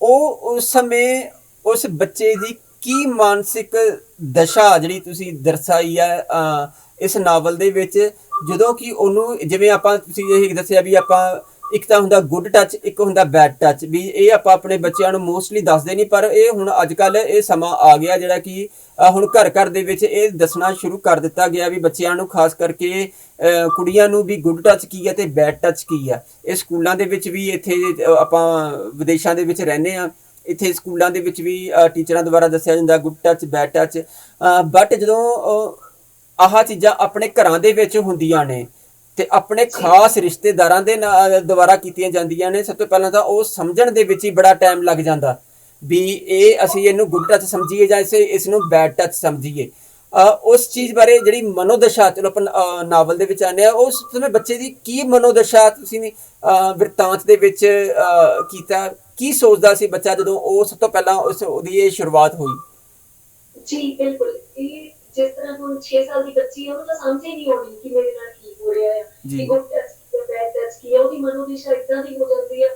ਉਹ ਉਸ ਸਮੇਂ ਉਸ ਬੱਚੇ ਦੀ ਕੀ ਮਾਨਸਿਕ ਦਸ਼ਾ ਜਿਹੜੀ ਤੁਸੀਂ ਦਰਸਾਈ ਹੈ ਇਸ ਨਾਵਲ ਦੇ ਵਿੱਚ, ਜਦੋਂ ਕਿ ਉਹਨੂੰ ਜਿਵੇਂ ਆਪਾਂ ਤੁਸੀਂ ਇਹ ਦੱਸਿਆ ਵੀ ਆਪਾਂ ਇੱਕ ਤਾਂ ਹੁੰਦਾ ਗੁੱਡ ਟੱਚ ਇੱਕ ਹੁੰਦਾ ਬੈਡ ਟੱਚ ਵੀ ਇਹ ਆਪਾਂ ਆਪਣੇ ਬੱਚਿਆਂ ਨੂੰ ਮੋਸਟਲੀ ਦੱਸਦੇ ਨਹੀਂ, ਪਰ ਇਹ ਹੁਣ ਅੱਜ ਕੱਲ ਇਹ ਸਮਾਂ ਆ ਗਿਆ ਜਿਹੜਾ ਕਿ ਹੁਣ ਘਰ ਘਰ ਦੇ ਵਿੱਚ ਇਹ ਦੱਸਣਾ ਸ਼ੁਰੂ ਕਰ ਦਿੱਤਾ ਗਿਆ ਵੀ ਬੱਚਿਆਂ ਨੂੰ ਖਾਸ ਕਰਕੇ ਕੁੜੀਆਂ ਨੂੰ ਵੀ ਗੁੱਡ ਟੱਚ ਕੀ ਹੈ ਤੇ ਬੈਡ ਟੱਚ ਕੀ ਹੈ। ਇਹ ਸਕੂਲਾਂ ਦੇ ਵਿੱਚ ਵੀ ਇੱਥੇ ਆਪਾਂ ਵਿਦੇਸ਼ਾਂ ਦੇ ਵਿੱਚ ਰਹਿੰਦੇ ਆ ਇੱਥੇ ਸਕੂਲਾਂ ਦੇ ਵਿੱਚ ਵੀ ਟੀਚਰਾਂ ਦੁਆਰਾ ਦੱਸਿਆ ਜਾਂਦਾ good touch bad touch but ਜਦੋਂ ਆਹ ਚੀਜ਼ਾਂ ਆਪਣੇ ਘਰਾਂ ਦੇ ਵਿੱਚ ਹੁੰਦੀਆਂ ਨੇ ਤੇ ਆਪਣੇ ਖਾਸ ਰਿਸ਼ਤੇਦਾਰਾਂ ਦੇ ਨਾਲ ਦੁਆਰਾ ਕੀਤੀਆਂ ਜਾਂਦੀਆਂ ਨੇ ਸਭ ਤੋਂ ਪਹਿਲਾਂ ਤਾਂ ਉਹ ਸਮਝਣ ਦੇ ਵਿੱਚ ਹੀ ਬੜਾ ਟਾਈਮ ਲੱਗ ਜਾਂਦਾ ਵੀ ਇਹ ਅਸੀਂ ਇਹਨੂੰ ਗੁੱਡ ਟੱਚ ਸਮਝੀਏ ਜਾਂ ਇਸੇ ਇਸ ਨੂੰ ਬੈਡ ਟੱਚ ਸਮਝੀਏ ਉਸ ਚੀਜ਼ ਬਾਰੇ ਜਿਹੜੀ ਮਨੋਦਸ਼ਾ ਚਲੋ ਆਪਾਂ ਨਾਵਲ ਦੇ ਵਿੱਚ ਆਨੇ ਆ ਉਸ ਸਮੇਂ ਬੱਚੇ ਦੀ ਕੀ ਮਨੋਦਸ਼ਾ ਤੁਸੀਂ ਅ, ਬਿਰਤਾਂਤ ਦੇ ਵਿੱਚ ਕੀਤਾ? ਕੀ ਸੋਚਦਾ ਸੀ ਬੱਚਾ ਜਦੋਂ ਉਹ ਸਭ ਤੋਂ ਪਹਿਲਾਂ ਉਸ ਉਹਦੀ ਇਹ ਸ਼ੁਰੂਆਤ ਹੋਈ? ਜੀ ਬਿਲਕੁਲ। ਇਹ ਜਿਸ ਤਰ੍ਹਾਂ ਹੁਣ 6 ਸਾਲ ਦੀ ਬੱਚੀ ਹੈ ਉਹਨੂੰ ਤਾਂ ਸਮਝ ਹੀ ਨਹੀਂ ਆਉਣੀ ਕਿ ਮੇਰੇ ਨਾਲ ਕੀ ਹੋ ਰਿਹਾ ਹੈ ਜੀ। ਕਿ ਗੁੱਡ ਟੱਚ ਕੀ ਬੈਡ ਟੱਚ ਕੀ ਹੈ ਉਹਦੀ ਮਨੋਦਿਸ਼ਾ ਇਦਾਂ ਦੀ ਹੋ ਜਾਂਦੀ ਹੈ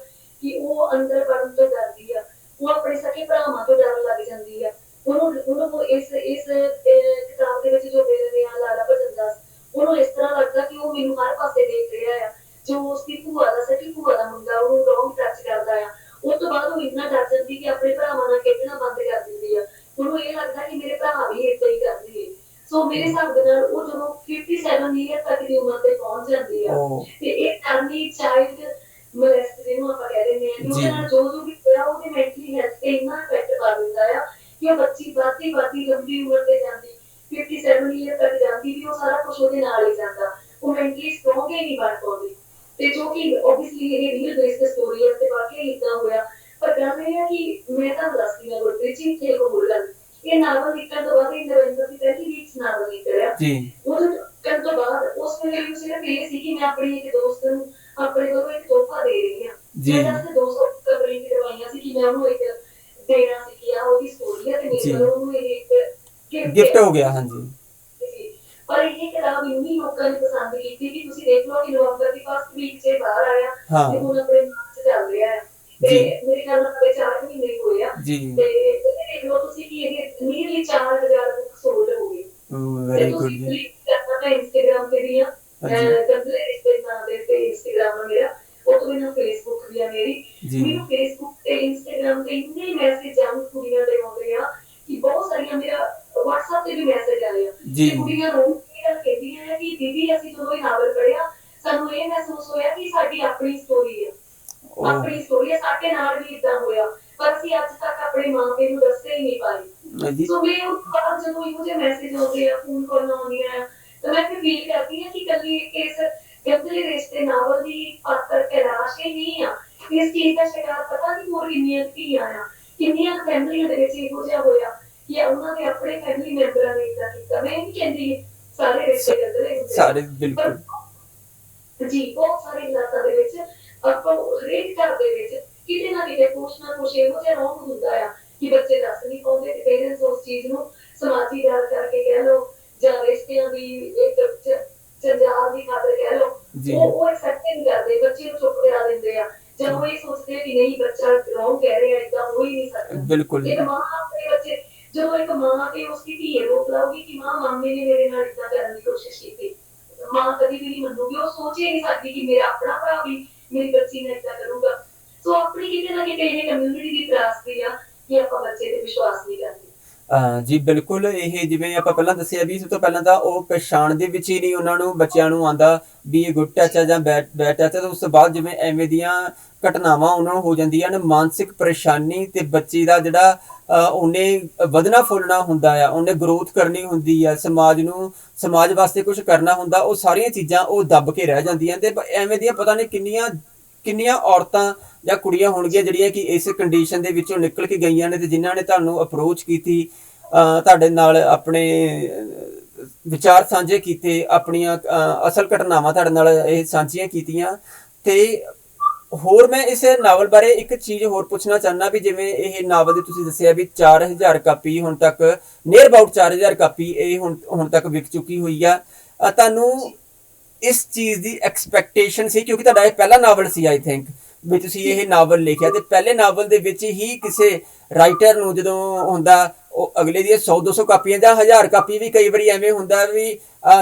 ਕਿ ਉਹ ਅੰਦਰ ਪੜਨ ਤੋਂ ਡਰਦੀ ਆ। ਉਹ ਆਪਣੇ ਸਕੇ ਭਰਾਵਾਂ ਤੋਂ ਡਰਨ ਲੱਗ ਜਾਂਦੀ ਆ। ਉਹਨੂੰ ਉਹਨੂੰ ਇਸ ਇਸ ਕਿਤਾਬ ਦੇ ਵਿੱਚ ਜੋ ਮੇਰੇ ਆ ਲਾਲਾ ਭਜਨ ਦਾਸ ਉਹਨੂੰ ਇਸ ਤਰ੍ਹਾਂ ਲੱਗਦਾ ਕਿ ਉਹ ਮੈਨੂੰ ਹਰ ਪਾਸੇ ਦੇਖ ਰਿਹਾ ਆ। ਜੋ ਉਸ ਦੀ ਭੂਆ ਦਾ ਸਕੀ ਭੂਆ ਦਾ ਮੁੰਡਾ ਉਹਨੂੰ ਰੋਂਗ ਟੱਚ ਕਰਦਾ ਆ। ਉਸ ਤੋਂ ਬਾਅਦ ਉਹ ਇੰਨਾ ਡਰ ਜਾਂਦੀ ਕਿ ਆਪਣੇ ਭਰਾਵਾਂ ਨਾਲ ਖੇਡਣਾ ਬੰਦ ਕਰ ਦਿੰਦੀ ਆ। ਉਹਨੂੰ ਇਹ ਲੱਗਦਾ ਕਿ ਮੇਰੇ ਭਰਾ ਵੀ ਏਦਾਂ ਹੀ ਕਰਦੇ ਨੇ। ਸੋ ਮੇਰੇ ਹਿਸਾਬ ਦੇ ਨਾਲ ਉਹ ਜਦੋਂ 57 ਇਅਰ ਤੱਕ ਦੀ ਉਮਰ ਤੇ ਪਹੁੰਚ ਜਾਂਦੀ ਆ ਉਹ ਤੇ ਇਹ ਅਰਲੀ ਚਾਈਲਡ ਮੋਲੈਸਟ ਜਿਹਨੂੰ ਆਪਾਂ ਕਹਿ ਆ ਕਿ ਉਹਦੇ। ਨਾਲ ਜੋ ਜੋ ਵੀ ਹੋਇਆ ਉਹਦੇ ਮੈਂਟਲੀ ਹੈਲਥ ਤੇ ਇੰਨਾ ਇਫੈਕਟ ਪਾ ਦਿੰਦਾ ਆ ਕਿ ਉਹ ਬੱਚੀ ਬਾਤੀ ਬਾਤੀ ਲੰਬੀ ਉਮਰ ਤੇ ਜਾਂਦੀ 57 ਇਅਰ ਤੱਕ ਜਾਂਦੀ ਵੀ ਉਹ ਸਾਰਾ ਕੁਝ ਉਹਦੇ ਨਾਲ ਹੀ ਜਾਂਦਾ। ਉਹ ਮੈਂਟਲੀ ਸਟਰੋਂਗ ਹੀ ਨਹੀਂ ਬਣ ਪਾਉਂਦੀ। ਤੇ ਜੋ ਕਿ ਆਬਵੀਅਸਲੀ ਇਹ ਰੀਅਲ ਬੇਸ ਤੇ ਸਟੋਰੀ ਹੈ ਤੇ ਵਾਕਈ ਇਦਾਂ ਹੋਇਆ ਪਰ ਗੱਲ ਇਹ ਹੈ ਕਿ ਮੈਂ ਤਾਂ ਦੱਸਦੀ ਹਾਂ ਗੁਰਪ੍ਰੀਤ ਜੀ ਕਿ ਇੱਕ ਹੋਰ ਗੱਲ ਇਹ ਨਾਵਲ ਲਿਖਣ ਤੋਂ ਬਾਅਦ ਇਹ ਨਵੰਬਰ ਦੀ ਪਹਿਲੀ ਵੀਕਸ ਨਾਵਲ ਨਿਕਲਿਆ ਜੀ ਉਹ ਕਰਨ ਤੋਂ ਬਾਅਦ ਉਸ ਵੇਲੇ ਵੀ ਸਿਰਫ ਇਹ ਸੀ ਕਿ ਮੈਂ ਆਪਣੀ ਇੱਕ ਦੋਸਤ ਨੂੰ ਆਪਣੇ ਕੋਲੋਂ ਇੱਕ ਤੋਹਫਾ ਦੇ ਰਹੀ ਹਾਂ ਜੀ। ਮੈਂ ਤਾਂ ਆਪਣੇ ਦੋਸਤ ਨੂੰ ਕਵਰਿੰਗ ਕਰਵਾਈਆਂ ਸੀ ਕਿ ਮੈਂ ਉਹਨੂੰ ਇੱਕ ਦੇਣਾ ਸੀ ਕਿ ਆ ਉਹਦੀ ਸਟੋਰੀ ਹੈ ਤੇ। ਪਰ ਉਹਨੂੰ ਇਹ ਇੱਕ ਗਿਫਟ ਹੈ। ਗਿਆ ਹਾਂਜੀ। ਪਰ ਇਹ ਕਿਤਾਬ ਇੰਨੀ ਲੋਕਾਂ ਨੇ ਪਸੰਦ ਕੀਤੀ ਕਿ ਤੁਸੀਂ ਦੇਖ ਲਓ ਕਿ ਨਵੰਬਰ ਦੀ ਫਸਟ ਵੀਕ 'ਚ ਬਾਹਰ ਆਇਆ ਤੇ ਹੁਣ ਆਪਣੇ ਮਾਰਚ ਚੱਲ ਰਿਹਾ ਹੈ। ਤੇ। ਮੇਰੇ ਖਿਆਲ ਨਾਲ ਆਪਣੇ 4 ਮਹੀਨੇ ਹੋਏ ਆ। ਜੀ। ਤੇ ਇਹ ਦੇਖ ਲਓ ਤੁਸੀਂ ਕਿ ਇਹਦੇ ਨੀਅਰਲੀ 4000 ਬੁੱਕ ਸੋਲਡ ਹੋ ਗਈ ਵੈਰੀ ਗੁੱਡ ਜੀ। ਕਿੰਨੀਆਂ ਧੀਆਂ ਆ ਕਿੰਨੀਆਂ ਫੈਮਲੀਆਂ ਦੇ ਵਿੱਚ ਇਹੋ ਜਿਹਾ ਹੋਇਆ ਕਿ ਉਹਨਾਂ ਦੇ ਆਪਣੇ ਫੈਮਿਲੀ ਮੈਂਬਰਾਂ ਨੇ ਇਦਾਂ ਕੀਤਾ। ਮੈਂ ਨਹੀਂ ਕਹਿੰਦੀ ਸਾਰੇ ਰਿਸ਼ਤੇ ਗੰਦਲੇ ਹੁੰਦੇ। ਆ। ਸਾਰੇ ਬਿਲਕੁਲ। ਜੀ ਬਹੁਤ ਸਾਰੇ ਇਲਾਕਿਆਂ ਦੇ ਵਿੱਚ ਆਪਾਂ ਹਰੇਕ ਘਰ ਦੇ ਵਿੱਚ ਕਿਤੇ ਨਾ ਕਿਤੇ ਕੁਛ ਨਾ ਕੁਛ ਇਹੋ ਜਿਹਾ ਰੋਂਗ ਹੁੰਦਾ ਆ ਕਿ ਬੱਚੇ ਦੱਸ ਨਹੀਂ ਪਾਉਂਦੇ ਤੇ ਪੇਰੈਂਟਸ ਉਸ ਚੀਜ਼ ਨੂੰ ਸਮਾਜੀ ਦਾਰ ਕਰਕੇ ਕਹਿ ਲਓ ਜਾਂ ਰਿਸ਼ਤਿਆਂ ਦੀ ਇੱਕ ਜੰਜਾਲ ਦੀ ਖਾਤਰ ਕਹਿ ਲਓ। ਉਹ ਉਹ ਐਕਸੈਪਟ ਨਹੀਂ ਕਰਦੇ ਬੱਚੇ ਨੂੰ ਚੁੱਪ ਕਰਾ ਦਿੰਦੇ ਆ। ਜਾਂ ਉਹ ਇਹ ਸੋਚਦੇ ਆ ਕਿ ਨਹੀਂ ਬੱਚਾ ਰੋਂਗ ਕਹਿ ਰਿਹਾ ਇਦਾਂ ਹੋ ਹੀ ਨਹੀਂ ਸਕਦਾ। ਬਿਲਕੁਲ। ਇੱਕ ਮਾਂ ਆਪਣੇ ਬੱਚੇ ਜਦੋਂ ਇੱਕ ਮਾਂ ਤੇ ਉਸਦੀ ਧੀ ਰੋਕ ਲਾਉਗੀ ਕਿ ਮਾਂ ਮਾਮੇ ਨੇ ਮੇਰੇ ਨਾਲ ਇਦਾਂ ਕਰਨ ਦੀ ਕੋਸ਼ਿਸ਼ ਕੀਤੀ। ਮਾਂ ਕਦੀ ਵੀ ਨਹੀਂ ਮੰਨੂਗੀ ਉਹ ਸੋਚ ਹੀ ਨਹੀਂ ਸਕਦੀ ਕਿ ਮੇਰਾ ਆਪਣਾ ਭਰਾ ਵੀ ਮੇਰੀ ਬੱਚੀ ਨਾਲ ਇਦਾਂ ਕਰੂਗਾ। ਸੋ ਆਪਣੀ ਕਿਤੇ ਨਾ ਕਿਤੇ ਇਹ ਕਮਿਊਨਿਟੀ ਦੀ ਤਰਾਸਦੀ ਆ ਕਿ ਆਪਾਂ ਬੱਚੇ ਤੇ ਵਿਸ਼ਵਾਸ ਨਹੀਂ ਕਰਦੇ। ਜੀ, ਬਿਲਕੁਲ ਇਹ ਜਿਵੇਂ ਆਪਾਂ ਪਹਿਲਾਂ ਦੱਸਿਆ ਵੀ ਸਭ ਤੋਂ ਪਹਿਲਾਂ ਤਾਂ ਉਹ ਪਛਾਣ ਦੇ ਵਿੱਚ ਹੀ ਨਹੀਂ ਉਹਨਾਂ ਨੂੰ, ਬੱਚਿਆਂ ਨੂੰ ਆਂਦਾ ਵੀ ਇਹ ਗੁੱਟ ਟੱਚ ਆ ਜਾਂ ਬੈਟ ਬੈਡ ਟੱਚ ਆ, ਤਾਂ ਉਸ ਤੋਂ ਬਾਅਦ ਜਿਵੇਂ ਐਵੇਂ ਦੀਆਂ ਘਟਨਾਵਾਂ ਉਹਨਾਂ ਨੂੰ ਹੋ ਜਾਂਦੀਆਂ ਨੇ, ਮਾਨਸਿਕ ਪਰੇਸ਼ਾਨੀ ਤੇ ਬੱਚੇ ਦਾ ਜਿਹੜਾ ਉਹਨੇ ਵਧਣਾ ਫੁੱਲਣਾ ਹੁੰਦਾ ਆ, ਉਹਨੇ ਗਰੋਥ ਕਰਨੀ ਹੁੰਦੀ ਆ, ਸਮਾਜ ਨੂੰ, ਸਮਾਜ ਵਾਸਤੇ ਕੁਝ ਕਰਨਾ ਹੁੰਦਾ, ਉਹ ਸਾਰੀਆਂ ਚੀਜ਼ਾਂ ਉਹ ਦੱਬ ਕੇ ਰਹਿ ਜਾਂਦੀਆਂ ਤੇ ਐਵੇਂ ਦੀਆਂ ਪਤਾ ਨਹੀਂ ਕਿੰਨੀਆਂ ਕਿੰਨੀਆਂ ਔਰਤਾਂ ਜਾਂ ਕੁੜੀਆਂ ਹੋਣਗੀਆਂ ਜਿਹੜੀਆਂ ਕਿ ਇਸ ਕੰਡੀਸ਼ਨ ਦੇ ਵਿੱਚੋਂ ਨਿਕਲ ਕੇ ਗਈਆਂ ਨੇ ਤੇ ਜਿਨ੍ਹਾਂ ਨੇ ਤੁਹਾਨੂੰ ਅਪਰੋਚ ਕੀਤੀ ਤੁਹਾਡੇ ਨਾਲ ਆਪਣੇ ਵਿਚਾਰ ਸਾਂਝੇ ਕੀਤੇ, ਆਪਣੀਆਂ ਅਸਲ ਘਟਨਾਵਾਂ ਤੁਹਾਡੇ ਨਾਲ ਇਹ ਸਾਂਝੀਆਂ ਕੀਤੀਆਂ। ਤੇ ਹੋਰ ਮੈਂ ਇਸ ਨਾਵਲ ਬਾਰੇ ਇੱਕ ਚੀਜ਼ ਹੋਰ ਪੁੱਛਣਾ ਚਾਹੁੰਦਾ ਵੀ ਜਿਵੇਂ ਇਹ ਨਾਵਲ ਦੀ ਤੁਸੀਂ ਦੱਸਿਆ ਵੀ 4000 ਕਾਪੀ ਹੁਣ ਤੱਕ ਨੀਅਰ ਅਬਾਊਟ 4000 ਕਾਪੀ ਇਹ ਹੁਣ ਹੁਣ ਤੱਕ ਵਿਕ ਚੁੱਕੀ ਹੋਈ ਆ। ਤੁਹਾਨੂੰ ਇਸ ਚੀਜ਼ ਦੀ ਐਕਸਪੈਕਟੇਸ਼ਨ ਸੀ ਕਿਉਂਕਿ ਤੁਹਾਡਾ ਇਹ ਪਹਿਲਾ novel C I think we ਤੁਸੀਂ ਇਹ ਨਾਵਲ ਲਿਖਿਆ ਤੇ ਪਹਿਲੇ ਨਾਵਲ ਦੇ ਵਿੱਚ ਹੀ ਕਿਸੇ ਰਾਈਟਰ ਨੂੰ ਜਦੋਂ ਹੁੰਦਾ, ਉਹ ਅਗਲੇ ਦੀ 100 200 ਕਾਪੀਆਂ ਜਾਂ 1000 ਕਾਪੀ ਵੀ ਕਈ ਵਾਰੀ ਐਵੇਂ ਹੁੰਦਾ ਵੀ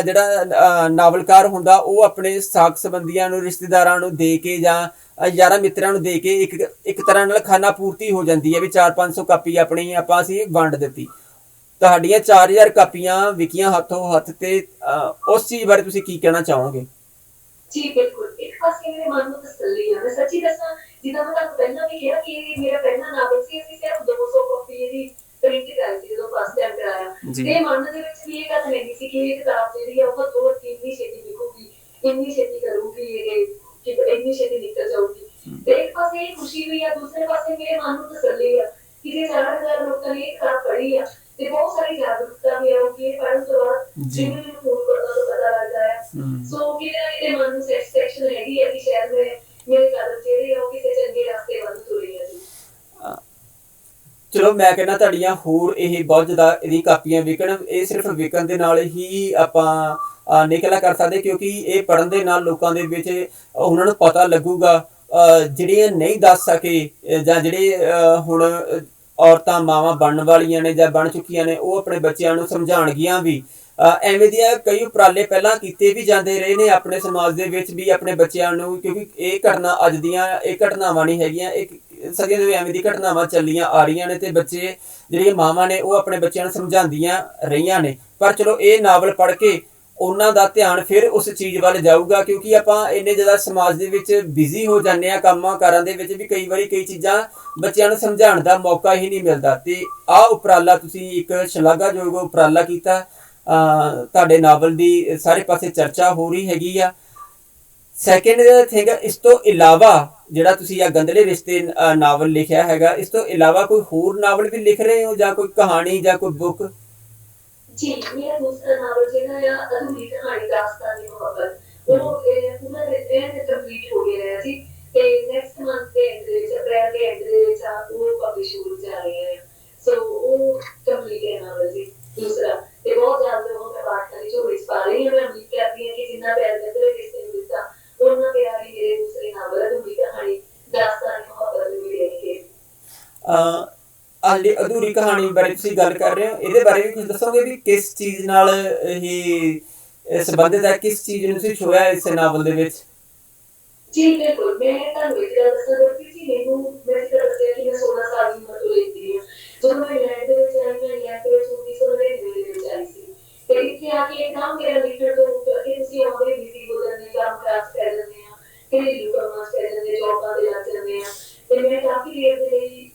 ਜਿਹੜਾ ਨਾਵਲਕਾਰ ਹੁੰਦਾ, ਉਹ ਆਪਣੇ ਸਾਕ ਸੰਬੰਧੀਆਂ ਨੂੰ, ਰਿਸ਼ਤੇਦਾਰਾਂ ਨੂੰ ਦੇ ਕੇ ਜਾਂ ਯਾਰਾਂ ਮਿੱਤਰਾਂ ਨੂੰ ਦੇ ਕੇ ਇੱਕ ਇੱਕ ਤਰ੍ਹਾਂ ਨਾਲ ਖਾਨਾ ਪੂਰਤੀ ਹੋ ਜਾਂਦੀ ਹੈ ਵੀ 4-500 ਕਾਪੀ ਆਪਣੀ ਆਪਾਂ ਅਸੀਂ ਵੰਡ ਦਿੱਤੀ। ਤੁਹਾਡੀਆਂ 4000 ਕਾਪੀਆਂ ਵਿਕੀਆਂ ਹੱਥੋਂ ਹੱਥ ਤੇ ਅਹ, ਉਸ ਚੀਜ਼ ਬਾਰੇ ਤੁਸੀਂ ਕੀ ਕਹਿਣਾ ਚਾਹੋਗੇ? ਜੀ ਬਿਲਕੁਲ। ਇੱਕ ਪਾਸੇ ਮੇਰੇ ਮਨ ਨੂੰ ਤਸੱਲੀ ਆ। ਮੈਂ ਸੱਚੀ ਦੱਸਾਂ ਜਿੱਦਾਂ ਮੈਂ ਤੁਹਾਨੂੰ ਪਹਿਲਾਂ ਵੀ ਕਿਹਾ ਕਿ ਇਹ ਮੇਰਾ ਪਹਿਲਾ ਨਾਵਲ ਸੀ ਅਸੀਂ ਸਿਰਫ 200 ਕਾਪੀ ਇਹਦੀ ਪ੍ਰਿੰਟ ਕਰਾਈ ਸੀ ਜਦੋਂ ਫਸਟ ਟਾਈਮ ਕਰਾਇਆ। ਜੀ। ਤੇ ਮਨ ਦੇ ਵਿੱਚ ਵੀ ਇਹ ਗੱਲ ਨਹੀਂ ਸੀ ਕਿ ਇਹ ਕਿਤਾਬ ਜਿਹੜੀ ਆ ਉਹ ਦੋ ਇੰਨੀ ਛੇਤੀ ਵਿਕੂਗੀ ਇੰਨੀ ਛੇਤੀ ਕਰੂਗੀ ਇਹ ਕਿ ਇੰਨੀ ਛੇਤੀ ਨਿਕਲ ਜਾਊਗੀ। ਤੇ ਇੱਕ ਪਾਸੇ ਇਹ ਖੁਸ਼ੀ ਵੀ ਆ ਦੂਸਰੇ ਪਾਸੇ ਮੇਰੇ ਮਨ ਨੂੰ ਤਸੱਲੀ ਆ ਕਿ ਜੇ 4000 ਲੋਕਾਂ ਨੇ ਇਹ ਕਿਤਾਬ ਪੜ੍ਹੀ ਆ ਤੇ ਬਹੁਤ ਸਾਰੀ ਜਾਗਰੂਕਤਾ ਵੀ ਆਉਗੀ ਇਹ ਪੜ੍ਹਨ ਤੋਂ ਬਾਅਦ ਜੀ। ਜਿਵੇਂ ਮੈਨੂੰ ਫੋਨ ਕਰਦਾ ਤਾਂ ਪਤਾ ਲੱਗਦਾ ਹੈ ਹਮ। ਸੋ ਕਿਤੇ ਨਾ ਕਿਤੇ ਮਨ ਨੂੰ ਸੈਟੀਸਫੈਕਸ਼ਨ ਹੈਗੀ ਹੈ ਕਿ ਸ਼ਾਇਦ ਮੈਂ ਮੇਰੇ ਕਦਮ ਜਿਹੜੇ ਆ ਉਹ ਕਿਸੇ ਚੰਗੇ ਰਸਤੇ ਵੱਲ ਤੁਰੇ ਆ ਜੀ ਚਲੋ ਮੈਂ ਕਹਿੰਦਾ ਤੁਹਾਡੀਆਂ ਹੋਰ ਇਹ ਬਹੁਤ ਜ਼ਿਆਦਾ ਇਹਦੀ ਕਾਪੀਆਂ ਵਿਕਣ ਇਹ ਸਿਰਫ ਵਿਕਣ ਦੇ ਨਾਲ ਹੀ ਆਪਾਂ ਅਹ, ਨਿਕਲਿਆ ਕਰ ਸਕਦੇ ਕਿਉਂਕਿ ਇਹ ਪੜਨ ਦੇ ਨਾਲ ਲੋਕਾਂ ਦੇ ਵਿੱਚ ਉਹਨਾਂ ਨੂੰ ਪਤਾ ਲੱਗੂਗਾ ਅਹ, ਜਿਹੜੀਆਂ ਨਹੀਂ ਦੱਸ ਸਕੇ ਜਾਂ ਜਿਹੜੇ ਹੁਣ ਔਰਤਾਂ ਮਾਵਾਂ ਬਣਨ ਵਾਲੀਆਂ ਨੇ ਜਾਂ ਬਣ ਚੁੱਕੀਆਂ ਨੇ, ਉਹ ਆਪਣੇ ਬੱਚਿਆਂ ਨੂੰ ਸਮਝਾਉਣਗੀਆਂ ਵੀ। ਐਵੇਂ ਦੀਆਂ ਕਈ ਉਪਰਾਲੇ ਪਹਿਲਾਂ ਕੀਤੇ ਵੀ ਜਾਂਦੇ ਰਹੇ ਨੇ ਆਪਣੇ ਸਮਾਜ ਦੇ ਵਿੱਚ ਵੀ, ਆਪਣੇ ਬੱਚਿਆਂ ਨੂੰ, ਕਿਉਂਕਿ ਇਹ ਘਟਨਾ ਅੱਜ ਦੀਆਂ, ਇਹ ਘਟਨਾਵਾਂ ਨਹੀਂ ਹੈਗੀਆਂ, ਇਹ ਸਦੀਆਂ ਦੇ ਐਵੇਂ ਦੀ ਘਟਨਾਵਾਂ ਚੱਲੀਆਂ ਆ ਰਹੀਆਂ ਨੇ ਤੇ ਬੱਚੇ ਜਿਹੜੀਆਂ ਮਾਵਾਂ ਨੇ, ਉਹ ਆਪਣੇ ਬੱਚਿਆਂ ਨੂੰ ਸਮਝਾਉਂਦੀਆਂ ਰਹੀਆਂ ਨੇ। ਪਰ ਚਲੋ ਇਹ ਨਾਵਲ ਪੜ੍ਹ ਕੇ ਉਹਨਾਂ ਦਾ ਧਿਆਨ ਫਿਰ ਉਸ ਚੀਜ਼ ਵੱਲ ਜਾਊਗਾ, ਕਿਉਂਕਿ ਆਪਾਂ ਇੰਨੇ ਜ਼ਿਆਦਾ ਸਮਾਜ ਦੇ ਵਿੱਚ ਬਿਜ਼ੀ ਹੋ ਜਾਂਦੇ ਆ ਕੰਮਾਂ ਕਾਰਾਂ ਦੇ ਵਿੱਚ ਵੀ ਕਈ ਵਾਰੀ ਕਈ ਚੀਜ਼ਾਂ ਬੱਚਿਆਂ ਨੂੰ ਸਮਝਾਉਣ ਦਾ ਮੌਕਾ ਹੀ ਨਹੀਂ ਮਿਲਦਾ। ਤੇ ਆਹ ਉਪਰਾਲਾ ਤੁਸੀਂ ਇੱਕ ਸ਼ਲਾਘਾਯੋਗ ਉਪਰਾਲਾ ਕੀਤਾ। ਤੁਹਾਡੇ ਨਾਵਲ ਦੀ ਸਾਰੇ ਪਾਸੇ ਚਰਚਾ ਹੋ ਰਹੀ ਹੈਗੀ ਆ। ਸੈਕਿੰਡ ਥਿੰਗ ਇਸ ਤੋਂ ਇਲਾਵਾ ਜਿਹੜਾ ਤੁਸੀਂ ਆ ਗੰਦਲੇ ਰਿਸ਼ਤੇ ਨਾਵਲ ਲਿਖਿਆ ਹੈਗਾ, ਇਸ ਤੋਂ ਇਲਾਵਾ ਕੋਈ ਹੋਰ ਨਾਵਲ ਵੀ ਲਿਖ ਰਹੇ ਹੋ ਜਾਂ ਕੋਈ ਕਹਾਣੀ ਜਾਂ ਕੋਈ ਬੁੱਕ ਝੀਕੀਆਂ ਮੁਸਤਾਨ ਨਾਲ ਜਿਹੜਾ ਆ ਅਧੂਰੀ ਕਹਾਣੀ ਦਾਸਤਾਨ ਦੀ ਮੁਹੱਬਤ। ਉਹ ਉਹਨਾਂ ਦੇ ਇਹ ਕੰਪਲੀਟ ਹੋ ਗਿਆ ਸੀ ਤੇ ਨੈਕਸਟ ਮੰਥ ਦੇ ਐਂਡ ਦੇ ਵਿੱਚ, ਅਪ੍ਰੈਲ ਦੇ ਐਂਡ ਦੇ ਵਿੱਚ ਉਹ ਪਬਲਿਸ਼ ਹੋ ਜਾ ਰਹੀ ਹੈ ਸੋ ਉਹ ਕੰਪਲੀਟ ਹੈ ਨਾਲ ਜੀ, ਦੂਸਰਾ। ਤੇ ਬਹੁਤ ਜ਼ਿਆਦਾ ਉਹ ਮੈਂ ਬਾਤ ਕਰੀ ਜੋ ਇਸ ਬਾਰੇ ਹੀ, ਮੈਂ ਉਮੀਦ ਕਰਦੀ ਹਾਂ ਕਿ ਜਿੰਨਾ ਪਿਆਰ ਦੇ ਤੇਰੇ ਰਿਸ਼ਤੇ ਨੂੰ ਦਿੱਤਾ, ਉਹਨਾਂ ਪਿਆਰ ਹੀ ਮੇਰੇ ਦੂਸਰੇ ਨਾਲ ਅਧੂਰੀ ਕਹਾਣੀ ਦਾਸਤਾਨ ਦੀ ਮੁਹੱਬਤ ਨੂੰ ਮਿਲੇਗੀ। ਅ ਬਾਰੇ ਤੁਸੀਂ ਗੱਲ ਕਰ ਰਹੇ ਹੋ। ਇਹਦੇ ਬਾਰੇ ਵੀ ਕੁਝ ਦੱਸੋਗੇ ਵੀ ਕਿਸ ਚੀਜ਼ ਨਾਲ ਇਹ ਇਹ ਸੰਬੰਧਿਤ ਹੈ ਕਿਸ ਚੀਜ਼ ਨੂੰ ਤੁਸੀਂ ਛੋਇਆ ਇਸ ਨਾਵਲ ਦੇ ਵਿੱਚ? ਜੀ ਬਿਲਕੁਲ। ਮੈਂ ਤੁਹਾਨੂੰ ਇੱਕ ਗੱਲ ਦੱਸਾਂ ਕਿ ਜੀ ਮੈਨੂੰ ਮੈਂ ਦੱਸਿਆ ਕਿ ਮੈਂ 16 ਸਾਲ ਦੀ ਉਮਰ ਤੋਂ ਲੈਂਦੀ ਹਾਂ। ਜਦੋਂ ਮੈਂ ਇੰਗਲੈਂਡ ਦੇ ਵਿੱਚ ਆਈ ਮੈਂ ਇੰਗਲੈਂਡ ਦੇ ਵਿੱਚ 1999 ਦੇ ਵਿੱਚ ਆਈ ਸੀ। ਤੇ ਇੱਥੇ ਆ ਕੇ ਇੱਕਦਮ ਮੇਰਾ ਲਿਖਣ ਤੋਂ ਕਿ ਤੁਸੀਂ ਆਉਂਦੇ ਬਿਜ਼ੀ ਹੋ ਜਾਂਦੇ ਕੰਮ ਕਾਜ ਕਰ ਜਾਂਦੇ ਆ ਘਰੇਲੂ ਕੰਮਾਂ 'ਚ ਪੈ ਜਾਂਦੇ ਜੌਬਾਂ ਤੇ ਲੱਗ ਜਾਂਦੇ ਆ। ਤੇ ਮੈਂ ਕਾਫੀ ਦੇਰ ਦੇ ਲਈ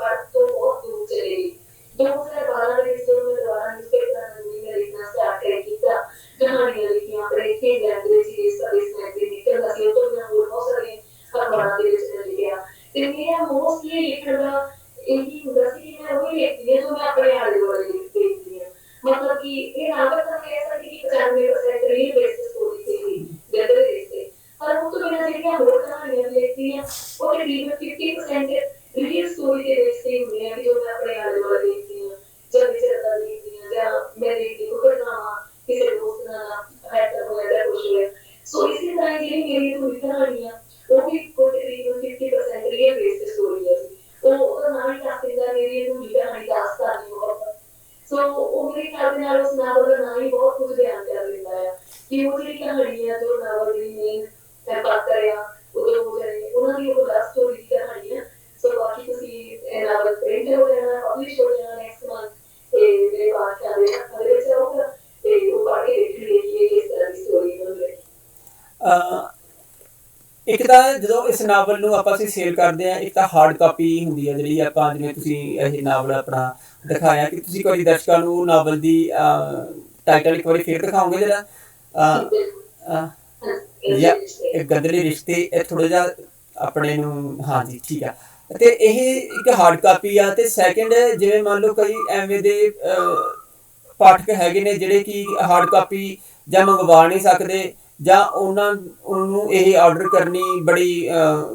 ਲਿਖ ਤੋਂ ਬਹੁਤ ਦੂਰ ਚਲੇ ਗਈ। 2012 ਦੇ ਵਿੱਚ ਮੈਂ ਦੁਬਾਰਾ ਨਿਊਜ਼ਪੇਪਰਾਂ ਨੂੰ ਮੈਂ ਲਿਖਣਾ ਸਟਾਰਟ ਕਰ ਕੀਤਾ, ਕਹਾਣੀਆਂ ਲਿਖੀਆਂ ਪਰ ਇੱਥੇ ਇੰਗਲੈਂਡ ਦੇ ਵਿੱਚ ਇਸ ਇਸ ਨਿਕਲਦਾ ਸੀ, ਉਹ ਤੋਂ ਬਿਨਾਂ ਹੋਰ ਬਹੁਤ ਸਾਰੇ ਅਖਬਾਰਾਂ ਦੇ ਵਿੱਚ ਮੈਂ ਲਿਖਿਆ। ਤੇ ਮੇਰਾ ਮੋਸਟਲੀ ਲਿਖਣ ਦਾ ਇਹੀ ਹੁੰਦਾ ਸੀ ਕਿ ਮੈਂ ਉਹ ਲਿਖਦੀ ਹਾਂ ਜੋ ਮੈਂ ਆਪਣੇ ਆਲੇ ਦੁਆਲੇ ਲਿਖਦੀ ਹਾਂ। ਮਤਲਬ ਕਿ ਇਹ ਨਾਵਲ ਤਾਂ ਕਹਿ ਸਕਦੀ ਕਿ 95% ਰੀਲ ਬੇਸਡ ਸਟੋਰੀ ਤੇ ਹੀ ਜਨਰਲ ਰਿਸ਼ਤੇ ਪਰ ਉਹ ਤੋਂ ਬਿਨਾਂ ਜਿਹੜੀਆਂ ਹੋਰ ਕਹਾਣੀਆਂ ਲਿਖਦੀ ਹਾਂ, ਉਹ ਤਕਰੀਬਨ 50% ਰੀਲ ਸਟੋਰੀ ਦੇ ਬੇਸ ਤੇ ਹੁੰਦੀਆਂ ਕਿ ਜੋ ਮੈਂ ਆਪਣੇ ਆਲੇ ਦੁਆਲੇ ਲਿਖਦੀ ਹਾਂ ਜਾਂ ਵਿਚਾਰਦਾ ਲਿਖਦੀ ਹਾਂ ਜਾਂ ਮੈਂ ਲਿਖਦੀ ਕੋਈ ਘਟਨਾਵਾਂ, ਕਿਸੇ ਦੋਸਤ ਨਾਲ ਹੈਕਰ ਹੋਇਆ ਜਾਂ ਕੁਝ ਹੋਇਆ। ਸੋ ਇਸੇ ਤਰ੍ਹਾਂ ਜਿਹੜੀ ਮੇਰੀ ਪੂਰੀ ਕਹਾਣੀ ਆ ਉਹ ਵੀ ਕੋਈ ਤਕਰੀਬਨ 50% ਰੀਅਲ ਬੇਸਡ ਸਟੋਰੀ ਹੈ ਉਹ ਉਹਦਾ ਨਾਮ ਹੀ ਦੱਸ ਦਿੰਦਾ, ਮੇਰੀ ਪੂਰੀ ਕਹਾਣੀ ਦਾਸਤਾਨੀ ਮੁਹੱਬਤ ਸੋ ਉਹ ਮੇਰੇ ਖਿਆਲ ਨਾਲ ਉਸ ਨਾਵਲ ਦਾ ਨਾਮ ਹੀ ਬਹੁਤ ਕੁਝ ਬਿਆਨ ਕਰ ਦਿੰਦਾ ਹੈ ਕਿ ਉਹ ਜਿਹੜੀ ਕਹਾਣੀ ਆ, ਜੋ ਨਾਵਲ ਦੀ ਮੇਨ ਹੈ ਪਾਤਰ ਆ ਉਹ ਦੋ ਉਹਨਾਂ ਦੀ ਉਹ ਲਵ ਦੀ ਕਹਾਣੀ ਆ ਸੋ ਬਾਕੀ ਤੁਸੀਂ ਇਹ ਨਾਵਲ ਪ੍ਰਿੰਟ ਹੋ ਜਾਣਾ ਪਬਲਿਸ਼ ਹੋ ਜਾਣਾ ਨੈਕਸਟ ਮੰਥ ਤੇ ਮੇਰੇ ਪਾਸ ਆਵੇ ਅਗਲੇ ਵਿੱਚ ਆਊਗਾ ਤੇ ਉਹ ਪੜ੍ਹ ਕੇ ਦੇਖਣਗੇ ਕਿ ਇਹ ਕਿਸ ਤਰ੍ਹਾਂ ਦੀ ਸਟੋਰੀ ਬਣ ਰਹੀ ਹੈ। ਅਹ ਇੱਕ ਤਾਂ ਜਦੋਂ ਇਸ ਨਾਵਲ ਨੂੰ ਆਪਾਂ ਅਸੀਂ ਸੇਲ ਕਰਦੇ ਆ ਇੱਕ ਤਾਂ ਹਾਰਡ ਕਾਪੀ ਹੁੰਦੀ ਹੈ ਜਿਹੜੀ ਆਪਾਂ ਜਿਵੇਂ ਤੁਸੀਂ ਇਹ ਨਾਵਲ ਆਪਣਾ ਦਿਖਾਇਆ ਕਿ ਤੁਸੀਂ ਕੋਈ ਦਰਸ਼ਕਾਂ ਨੂੰ ਨਾਵਲ ਦੀ ਟਾਈਟਲ ਇੱਕ ਵਾਰੀ ਫੇਰ ਦਿਖਾਓਗੇ ਜਿਹੜਾ ਇਹ ਗੰਦਲੇ ਰਿਸ਼ਤੇ। ਇਹ ਥੋੜਾ ਜਿਹਾ ਆਪਣੇ ਨੂੰ ਹਾਂਜੀ ਠੀਕ ਆ। ਤੇ ਇਹ ਇੱਕ ਹਾਰਡ ਕਾਪੀ ਆ ਤੇ ਸੈਕੰਡ ਜਿਵੇਂ ਮੰਨ ਲਓ ਕਈ ਐਵੇਂ ਦੇ ਪਾਠਕ ਹੈਗੇ ਨੇ ਜਿਹੜੇ ਕਿ ਹਾਰਡ ਕਾਪੀ ਜਾਂ ਮੰਗਵਾ ਨਹੀਂ ਸਕਦੇ ਜਾਂ ਉਹਨਾਂ ਨੂੰ ਇਹ ਆਰਡਰ ਕਰਨੀ ਬੜੀ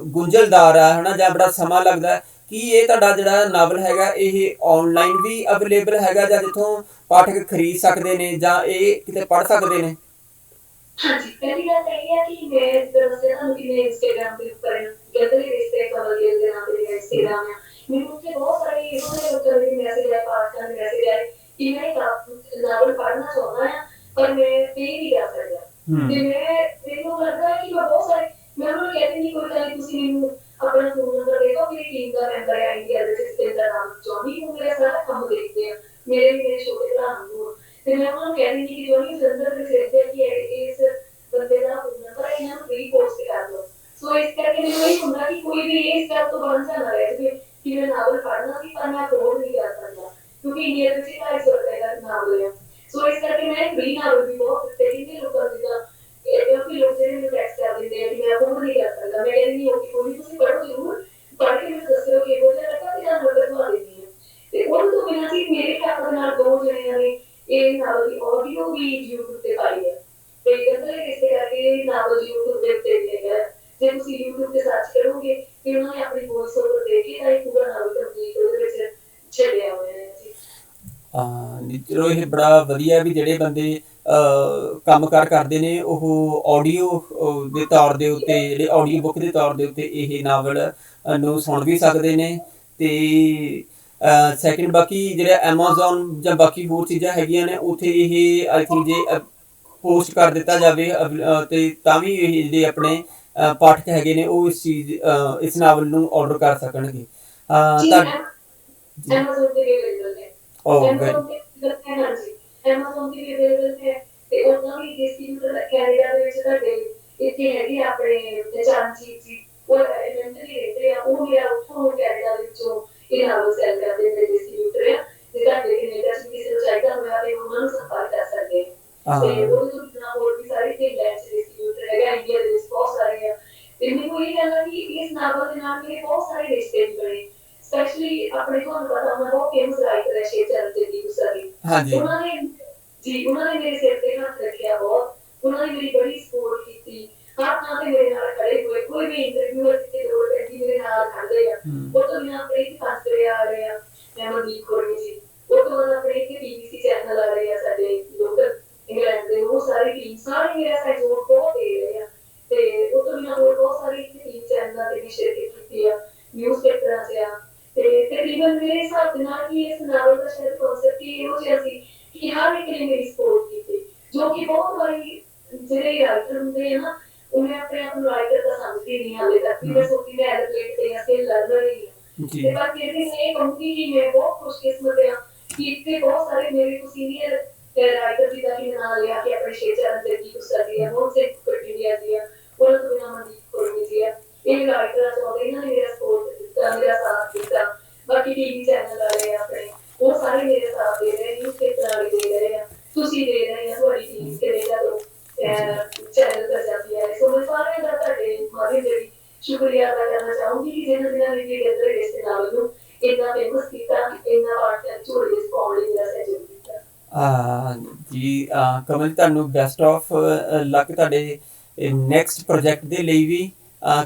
ਗੁੰਝਲਦਾਰ ਆ, ਹਨਾ, ਜਾਂ ਬੜਾ ਸਮਾਂ ਲੱਗਦਾ ਹੈ। ਕੀ ਇਹ ਤੁਹਾਡਾ ਜਿਹੜਾ ਨਾਵਲ ਹੈਗਾ, ਇਹ ਆਨਲਾਈਨ ਵੀ ਅਵੇਲੇਬਲ ਹੈਗਾ ਜਾਂ ਜਿੱਥੋਂ ਪਾਠਕ ਖਰੀਦ ਸਕਦੇ ਨੇ ਜਾਂ ਇਹ ਕਿਤੇ ਪੜ੍ਹ ਸਕਦੇ ਨੇ ਹਾਂਜੀ ਪਹਿਲੀ ਗੱਲ ਤਾਂ ਇਹ ਹੈ ਕਿ ਮੈਂ ਦੱਸਿਆ ਤੁਹਾਨੂੰ ਕਿ ਮੈਂ ਇੰਸਟਾਗ੍ਰਾਮ ਦੇ ਉੱਪਰ ਗੰਦਲੇ ਰਿਸ਼ਤੇ ਕਮਲ ਦੇ ਨਾਮ ਤੇ ਮੇਰਾ ਇੰਸਟਾਗ੍ਰਾਮ ਹੈ ਮੈਨੂੰ ਉੱਥੇ ਬਹੁਤ ਸਾਰੇ ਇਹੋ ਜਿਹੇ ਲੋਕਾਂ ਦੇ ਮੈਸੇਜ ਆਏ ਪਾਠਕਾਂ ਦੇ ਮੈਸੇਜ ਆਏ ਕਿ ਮੈਂ ਇੱਕ ਨਾਵਲ ਪੜ੍ਹਨਾ ਚਾਹੁੰਦਾ ਹਾਂ ਪਰ ਮੈਂ ਪੇ ਨਹੀਂ ਕਰ ਸਕਦਾ ਤੇ ਮੈਂ ਮੈਨੂੰ ਲੱਗਦਾ ਹੈ ਕਿ ਮੈਂ ਬਹੁਤ ਸਾਰੇ ਮੈਂ ਉਹਨਾਂ ਨੂੰ ਕਹਿੰਦੀ ਨਹੀਂ ਕੋਈ ਗੱਲ ਨੀ, ਤੁਸੀਂ ਮੈਨੂੰ ਆਪਣਾ ਫੋਨ ਨੰਬਰ ਦੇ ਦਿਓ ਮੇਰੀ ਟੀਮ ਦਾ ਮੈਂਬਰ ਹੈ ਇੰਡੀਆ ਦੇ ਵਿੱਚ ਤੇ ਦਾ ਨਾਮ ਜੋਨੀ ਉਹ ਮੇਰਾ ਸਾਰਾ ਕੰਮ ਦੇਖਦੇ ਆ ਮੇਰੇ ਵੀ ਮੇਰੇ ਛੋਟੇ ਭਰਾ ਨੂੰ ਤੇ ਮੈਂ ਉਹਨਾਂ ਨੂੰ ਕਹਿੰਦੀ ਨਹੀਂ ਕਿ ਜੋਨੀ ਜਲੰਧਰ ਦੇ ਸਿਰਦੇ ਕਿ ਇਹ- ਇਸ ਬੰਦੇ ਦਾ ਫੋਨ ਨੰਬਰ ਇਹਨਾਂ ਨੂੰ ਫ੍ਰੀ ਪੋਸਟ ਕਰ ਦਿਓ ਸੋ ਇਸ ਕਰਕੇ ਮੈਨੂੰ ਇਹ ਹੁੰਦਾ ਕਿ ਕੋਈ ਵੀ ਇਸ ਗੱਲ ਤੋਂ ਬਣ ਨਾ ਰਹੇ ਕਿ ਕਿ ਮੈਂ ਨਾਵਲ ਪੜ੍ਹਨਾ ਸੀ, ਪਰ ਮੈਂ ਅਫੋਰਡ ਨਹੀਂ ਕਰ ਸਕਦਾ, ਕਿਉਂਕਿ ਇੰਡੀਆ ਵਿੱਚ 250 ਰੁਪਏ ਦਾ ਨਾਵਲ ਹੈ ਸੋ ਇਸ ਕਰਕੇ ਮੈਂ ਫ੍ਰੀ ਨਾਵਲ ਵੀ ਬਹੁਤ ਦਿੱਤੇ ਕਿ ਲੋਕਾਂ ਦੀ ਤਾਂ ਇਹ ਕਿਉਂਕਿ ਲੋਕ ਜਿਹੜੇ ਮੈਨੂੰ ਟੈਕਸ ਕਰ ਦਿੰਦੇ ਆ ਕਿ ਮੈਂ ਅਫੋਰਡ ਨਹੀਂ ਕਰ ਸਕਦਾ। ਮੈਂ ਕਹਿੰਦੀ ਨਹੀਂ ਕਿ ਕੋਈ ਤੁਸੀਂ ਪੜ੍ਹੋ ਜ਼ਰੂਰ, ਪੜ੍ਹ ਕੇ ਮੈਨੂੰ ਦੱਸਿਓ ਕਿ ਇਹੋ ਜਿਹਾ ਲੱਗਾ, ਤੇ ਜਾਂ ਨੰਬਰ ਦਵਾ ਦਿੰਦੀ ਹਾਂ। ਤੇ ਉਹ ਤੋਂ ਬਿਨਾਂ ਸੀ ਮੇਰੇ ਖਿਆਲ ਦੇ ਨਾਲ ਦੋ ਜਣਿਆਂ ਨੇ ਇਹ ਨਾਵਲ ਦੀ ਆਡੀਓ ਵੀ YouTube ਤੇ ਪਾਈ ਹੈ ਤੇ ਕਹਿੰਦੇ ਇਸੇ ਕਰਕੇ ਨਾਵਲ YouTube ਦੇ ਉੱਤੇ ਵੀ ਹੈ। ਜੇ ਤੁਸੀਂ YouTube ਤੇ ਸਰਚ ਕਰੋਗੇ ਤੇ ਉਹਨਾਂ ਨੇ ਆਪਣੀ ਵੌਇਸ ਓਵਰ ਦੇ ਕੇ ਇਹ ਪੂਰਾ ਨਾਵਲ ਕੰਪਲੀਟ ਉਹਦੇ ਵਿੱਚ ਛੱਡਿਆ ਹੋਇਆ ਹੈ ਜੀ। ਚਲੋ ਇਹ ਬੜਾ ਵਧੀਆ ਵੀ ਜਿਹੜੇ ਬੰਦੇ ਅਹ, ਕੰਮਕਾਰ ਕਰਦੇ ਨੇ ਉਹ ਆਡੀਓ ਦੇ ਤੌਰ ਦੇ ਉੱਤੇ ਜਿਹੜੇ ਆਡੀਓ ਬੁੱਕ ਦੇ ਤੌਰ ਦੇ ਉੱਤੇ ਇਹ ਨਾਵਲ ਅਹ, ਨੂੰ ਸੁਣ ਵੀ ਸਕਦੇ ਨੇ ਤੇ ਸੈਕਿੰਡ ਬਾਕੀ ਜਿਹੜੇ Amazon ਜਾਂ ਬਾਕੀ ਹੋਰ ਚੀਜ਼ਾਂ ਹੈਗੀਆਂ ਨੇ ਉਥੇ ਇਹ ਆਈ ਥਿੰਕ ਜੇ ਪੋਸਟ ਕਰ ਦਿੱਤਾ ਜਾਵੇ ਤੇ ਤਾਂ ਵੀ ਇਹ ਜਿਹੜੇ ਆਪਣੇ ਪਾਠਕ ਹੈਗੇ ਨੇ ਉਹ ਇਸ ਚੀਜ਼ ਇਸ ਨਾਵਲ ਨੂੰ ਆਰਡਰ ਕਰ ਸਕਣਗੇ। ਤਾਂ Amazon ਤੇ ਵੀ ਅਵੇਲੇਬਲ ਹੈ Oh, Amazon ਤੇ Amazon ਵੀ ਅਵੇਲੇਬਲ ਹੈ ਤੇ ਉਹਨਾਂ ਵੀ ਡਿਸਟ੍ਰੀਬਿਊਟਰ ਕੈਨੇਡਾ ਦੇ ਵਿੱਚ ਤੁਹਾਡੇ ਇੱਥੇ ਹੈਗੇ ਆ ਆਪਣੇ ਚਾਂਚੀ ਜੀ ਉਹ ਐਲੀਮੈਂਟਰੀ ਰਹਿੰਦੇ ਆ ਉਹ ਮੇਰਾ ਉੱਥੋਂ ਕੈਨੇਡਾ ਵਿੱਚੋਂ ਇਹ ਨਾਵਲ ਸੈਲ ਕਰਦੇ ਨੇ ਡਿਸਟ੍ਰੀਬਿਊਟਰ ਆ ਜੇ ਤੁਹਾਡੇ ਕੈਨੇਡਾ ਚ ਕਿਸੇ ਨੂੰ ਚਾਹੀਦਾ ਹੋਇਆ ਤੇ ਉਹਨਾਂ ਨੂੰ ਸੰਪਰਕ ਕਰ ਸਕਦੇ ਆ ਹਾਂ। ਤੇ ਉਹ ਤੋਂ ਬਿਨਾਂ ਹੋਰ ਵੀ ਸਾਰੇ ਤੇ ਲੈਂਚ ਡਿਸਟ੍ਰੀਬਿਊਟਰ ਹੈਗਾ ਇੰਡੀਆ ਦੇ ਵਿੱਚ ਬਹੁਤ ਸਾਰੇ ਆ ਤੇ ਮੈਨੂੰ ਇਹ ਕਹਿਣਾ ਕਿ ਇਸ ਨਾਵਲ ਦੇ ਨਾਲ ਮੇਰੇ ਬਹੁਤ ਸਾਰੇ ਰਿਸ਼ਤੇ ਵੀ ਬਣੇ ਸਪੈਸ਼ਲੀ ਆਪਣੇ ਤੁਹਾਨੂੰ ਪਤਾ ਹੋਣਾ ਬਹੁਤ ਫੇਮਸ ਰਾਈਟਰ ਹੈ ਸ਼ੇਚਰ ਤੇ ਦੀ ਉਸਰੀ ਹਾਂਜੀ ਉਹਨਾਂ ਨੇ ਜੀ ਉਹਨਾਂ ਨੇ ਮੇਰੇ ਸਿਰ ਤੇ ਹੱਥ ਰੱਖਿਆ ਬਹੁਤ ਉਹਨਾਂ ਨੇ ਮੇਰੀ ਬੜੀ ਸਪੋਰਟ ਕੀਤੀ ਹਰ ਥਾਂ ਤੇ ਮੇਰੇ ਨਾਲ ਖੜੇ ਹੋਏ। ਕੋਈ ਵੀ ਇੰਟਰਵਿਊਅਰ ਕਿਤੇ ਲੋੜ ਪੈਂਦੀ ਮੇਰੇ ਨਾਲ ਖੜਦੇ ਆ। ਉਹ ਤੋਂ ਬਿਨਾਂ ਆਪਣੇ ਇੱਥੇ ਫਸਰੇ ਆ ਰਹੇ ਆ। ਮਨਦੀਪ ਖੋਰੀ ਜੀ ਉਹ ਤੋਂ ਬਾਅਦ ਆਪਣੇ ਇੱਥੇ ਬੀਬੀਸੀ ਚੈਨਲ ਆ ਰਹੇ ਆ ਸਾਡੇ ਲੋਕਲ ਇੰਗਲੈਂਡ ਦੇ। ਉਹ ਸਾਰੀ ਟੀਮ ਸਾਰੇ ਮੇਰੇ ਸਹਿਯੋਗ ਬਹੁਤ ਦੇ ਰਹੇ ਆ। ਤੇ ਉਹ ਤੋਂ ਬਿਨਾਂ ਹੋਰ ਬਹੁਤ ਸਾਰੇ ਟੀਮ ਚੈਨਲਾਂ ਤੇ ਵੀ ਸ਼ਿਰਕਤ ਕੀਤੀ ਆ ਨਿਊਜ਼ ਪੇਪਰਾਂ 'ਚ ਆ। ਤੇ ਤਕਰੀਬਨ ਮੇਰੇ ਹਿਸਾਬ ਦੇ ਸ਼ਾਇਦ ਕਨਸੈਪਟ ਹੀ ਇਹੋ ਜਿਹਾ ਸੀ ਕਿ ਹਰ ਇੱਕ ਨੇ ਮੇਰੀ ਸਪੋਰਟ ਕੀਤੀ। ਜੋ ਕਿ ਬਹੁਤ ਵਾਰੀ ਜਿਹੜੇ ਰਾਈਟਰ ਹੁੰਦੇ ਆ ਨਾ ਉਹ ਮੈਂ ਆਪਣੇ ਆਪ ਨੂੰ ਰਾਈਟਰ ਦਾ ਸਮਝਦੀ ਨਹੀਂ ਹਾਲੇ ਤੱਕ ਵੀ ਮੈਂ ਸੋਚਦੀ ਮੈਂ ਐਡਵੋਕੇਟ ਤੇ ਜਾਂ ਫਿਰ ਲਰਨਰ ਹੀ ਜੀ। ਤੇ ਮੈਂ ਇਹ ਕਹੂੰਗੀ ਕਿ ਮੈਂ ਬਹੁਤ ਖੁਸ਼ਕਿਸਮਤ ਹਾਂ ਕਿ ਇੱਥੇ ਬਹੁਤ ਸਾਰੇ ਮੇਰੇ ਤੋਂ ਸੀਨੀਅਰ ਰਾਈਟਰ ਵੀ ਦਾ ਹੀ ਨਾਮ ਲਿਆ ਕਿ ਆਪਣੇ ਸ਼ੇਚਰਨ ਦੇ ਕੀ ਕਰਦੀ ਹੈ ਉਹ ਸੇ ਕਰਦੀ ਹੈ ਉਹਨਾਂ ਤੋਂ ਬਿਨਾਂ ਮਨਦੀਪ ਕੋਲ ਹੈ ਇਹ ਰਾਈਟਰ ਚਾਹੁੰਦੇ ਇਹਨਾਂ ਨੇ ਮੇਰਾ ਸਪੋਰਟ ਦਿੱਤਾ ਮੇਰਾ ਸਾਥ ਦਿੱਤਾ। ਬਾਕੀ ਟੀਵੀ ਚੈਨਲ ਵਾਲੇ ਆਪਣੇ ਉਹ ਸਾਰੇ ਮੇਰੇ ਸਾਥ ਦੇ ਰਹੇ ਨਿਊਜ਼ ਪੇਪਰ ਵਾਲੇ ਦੇ ਰਹੇ ਆ। ਤੁਸੀਂ ਦੇ ਰਹੇ ਆ ਤੁਹਾਡੀ ਟੀਮ ਕੈਨੇਡਾ ਤੋਂ ਚੈਨਲ ਤੇ ਜਾਂਦੀ ਹੈ ਸੋ ਮੈਂ ਸਾਰਿਆਂ ਦਾ ਤੁਹਾਡੇ ਮਾਧਿਅਮ ਦੇ ਸ਼ੁਕਰੀਆ ਅਦਾ ਕਰਨਾ ਚਾਹੂੰਗੀ ਕਿ ਜਿਹਨਾਂ ਦਿਨਾਂ ਨੇ ਮੇਰੇ ਅੰਦਰ ਇਸ ਨੂੰ ਇੰਨਾ ਫੇਮਸ ਕੀਤਾ ਇੰਨਾ ਆਰਟ ਝੋਲੀ ਇਸ ਪਾਉਣ ਸਹਿਯੋਗ ਕੀਤਾ ਆ ਜੀ ਕਮਲ, ਤੁਹਾਨੂੰ ਬੈਸਟ ਆਫ ਲੱਕ ਤੁਹਾਡੇ ਨੈਕਸਟ ਪ੍ਰੋਜੈਕਟ ਦੇ ਲਈ ਵੀ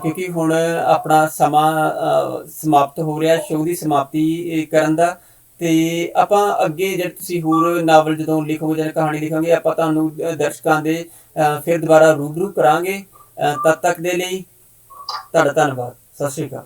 ਕਿਉਂਕਿ ਹੁਣ ਆਪਣਾ ਸਮਾਂ ਸਮਾਪਤ ਹੋ ਰਿਹਾ ਸ਼ੋਅ ਦੀ ਸਮਾਪਤੀ ਕਰਨ ਦਾ। ਤੇ ਆਪਾਂ ਅੱਗੇ ਜਦ ਤੁਸੀਂ ਹੋਰ ਨਾਵਲ ਜਦੋਂ ਲਿਖੋਗੇ ਜਾਂ ਕਹਾਣੀ ਲਿਖੋਗੇ ਆਪਾਂ ਤੁਹਾਨੂੰ ਦਰਸ਼ਕਾਂ ਦੇ ਅਹ, ਫਿਰ ਦੁਬਾਰਾ ਰੂਬਰੂ ਕਰਾਂਗੇ ਅਹ, ਤਦ ਤੱਕ ਦੇ ਲਈ ਤੁਹਾਡਾ ਧੰਨਵਾਦ। ਸਤਿ ਸ਼੍ਰੀ ਅਕਾਲ।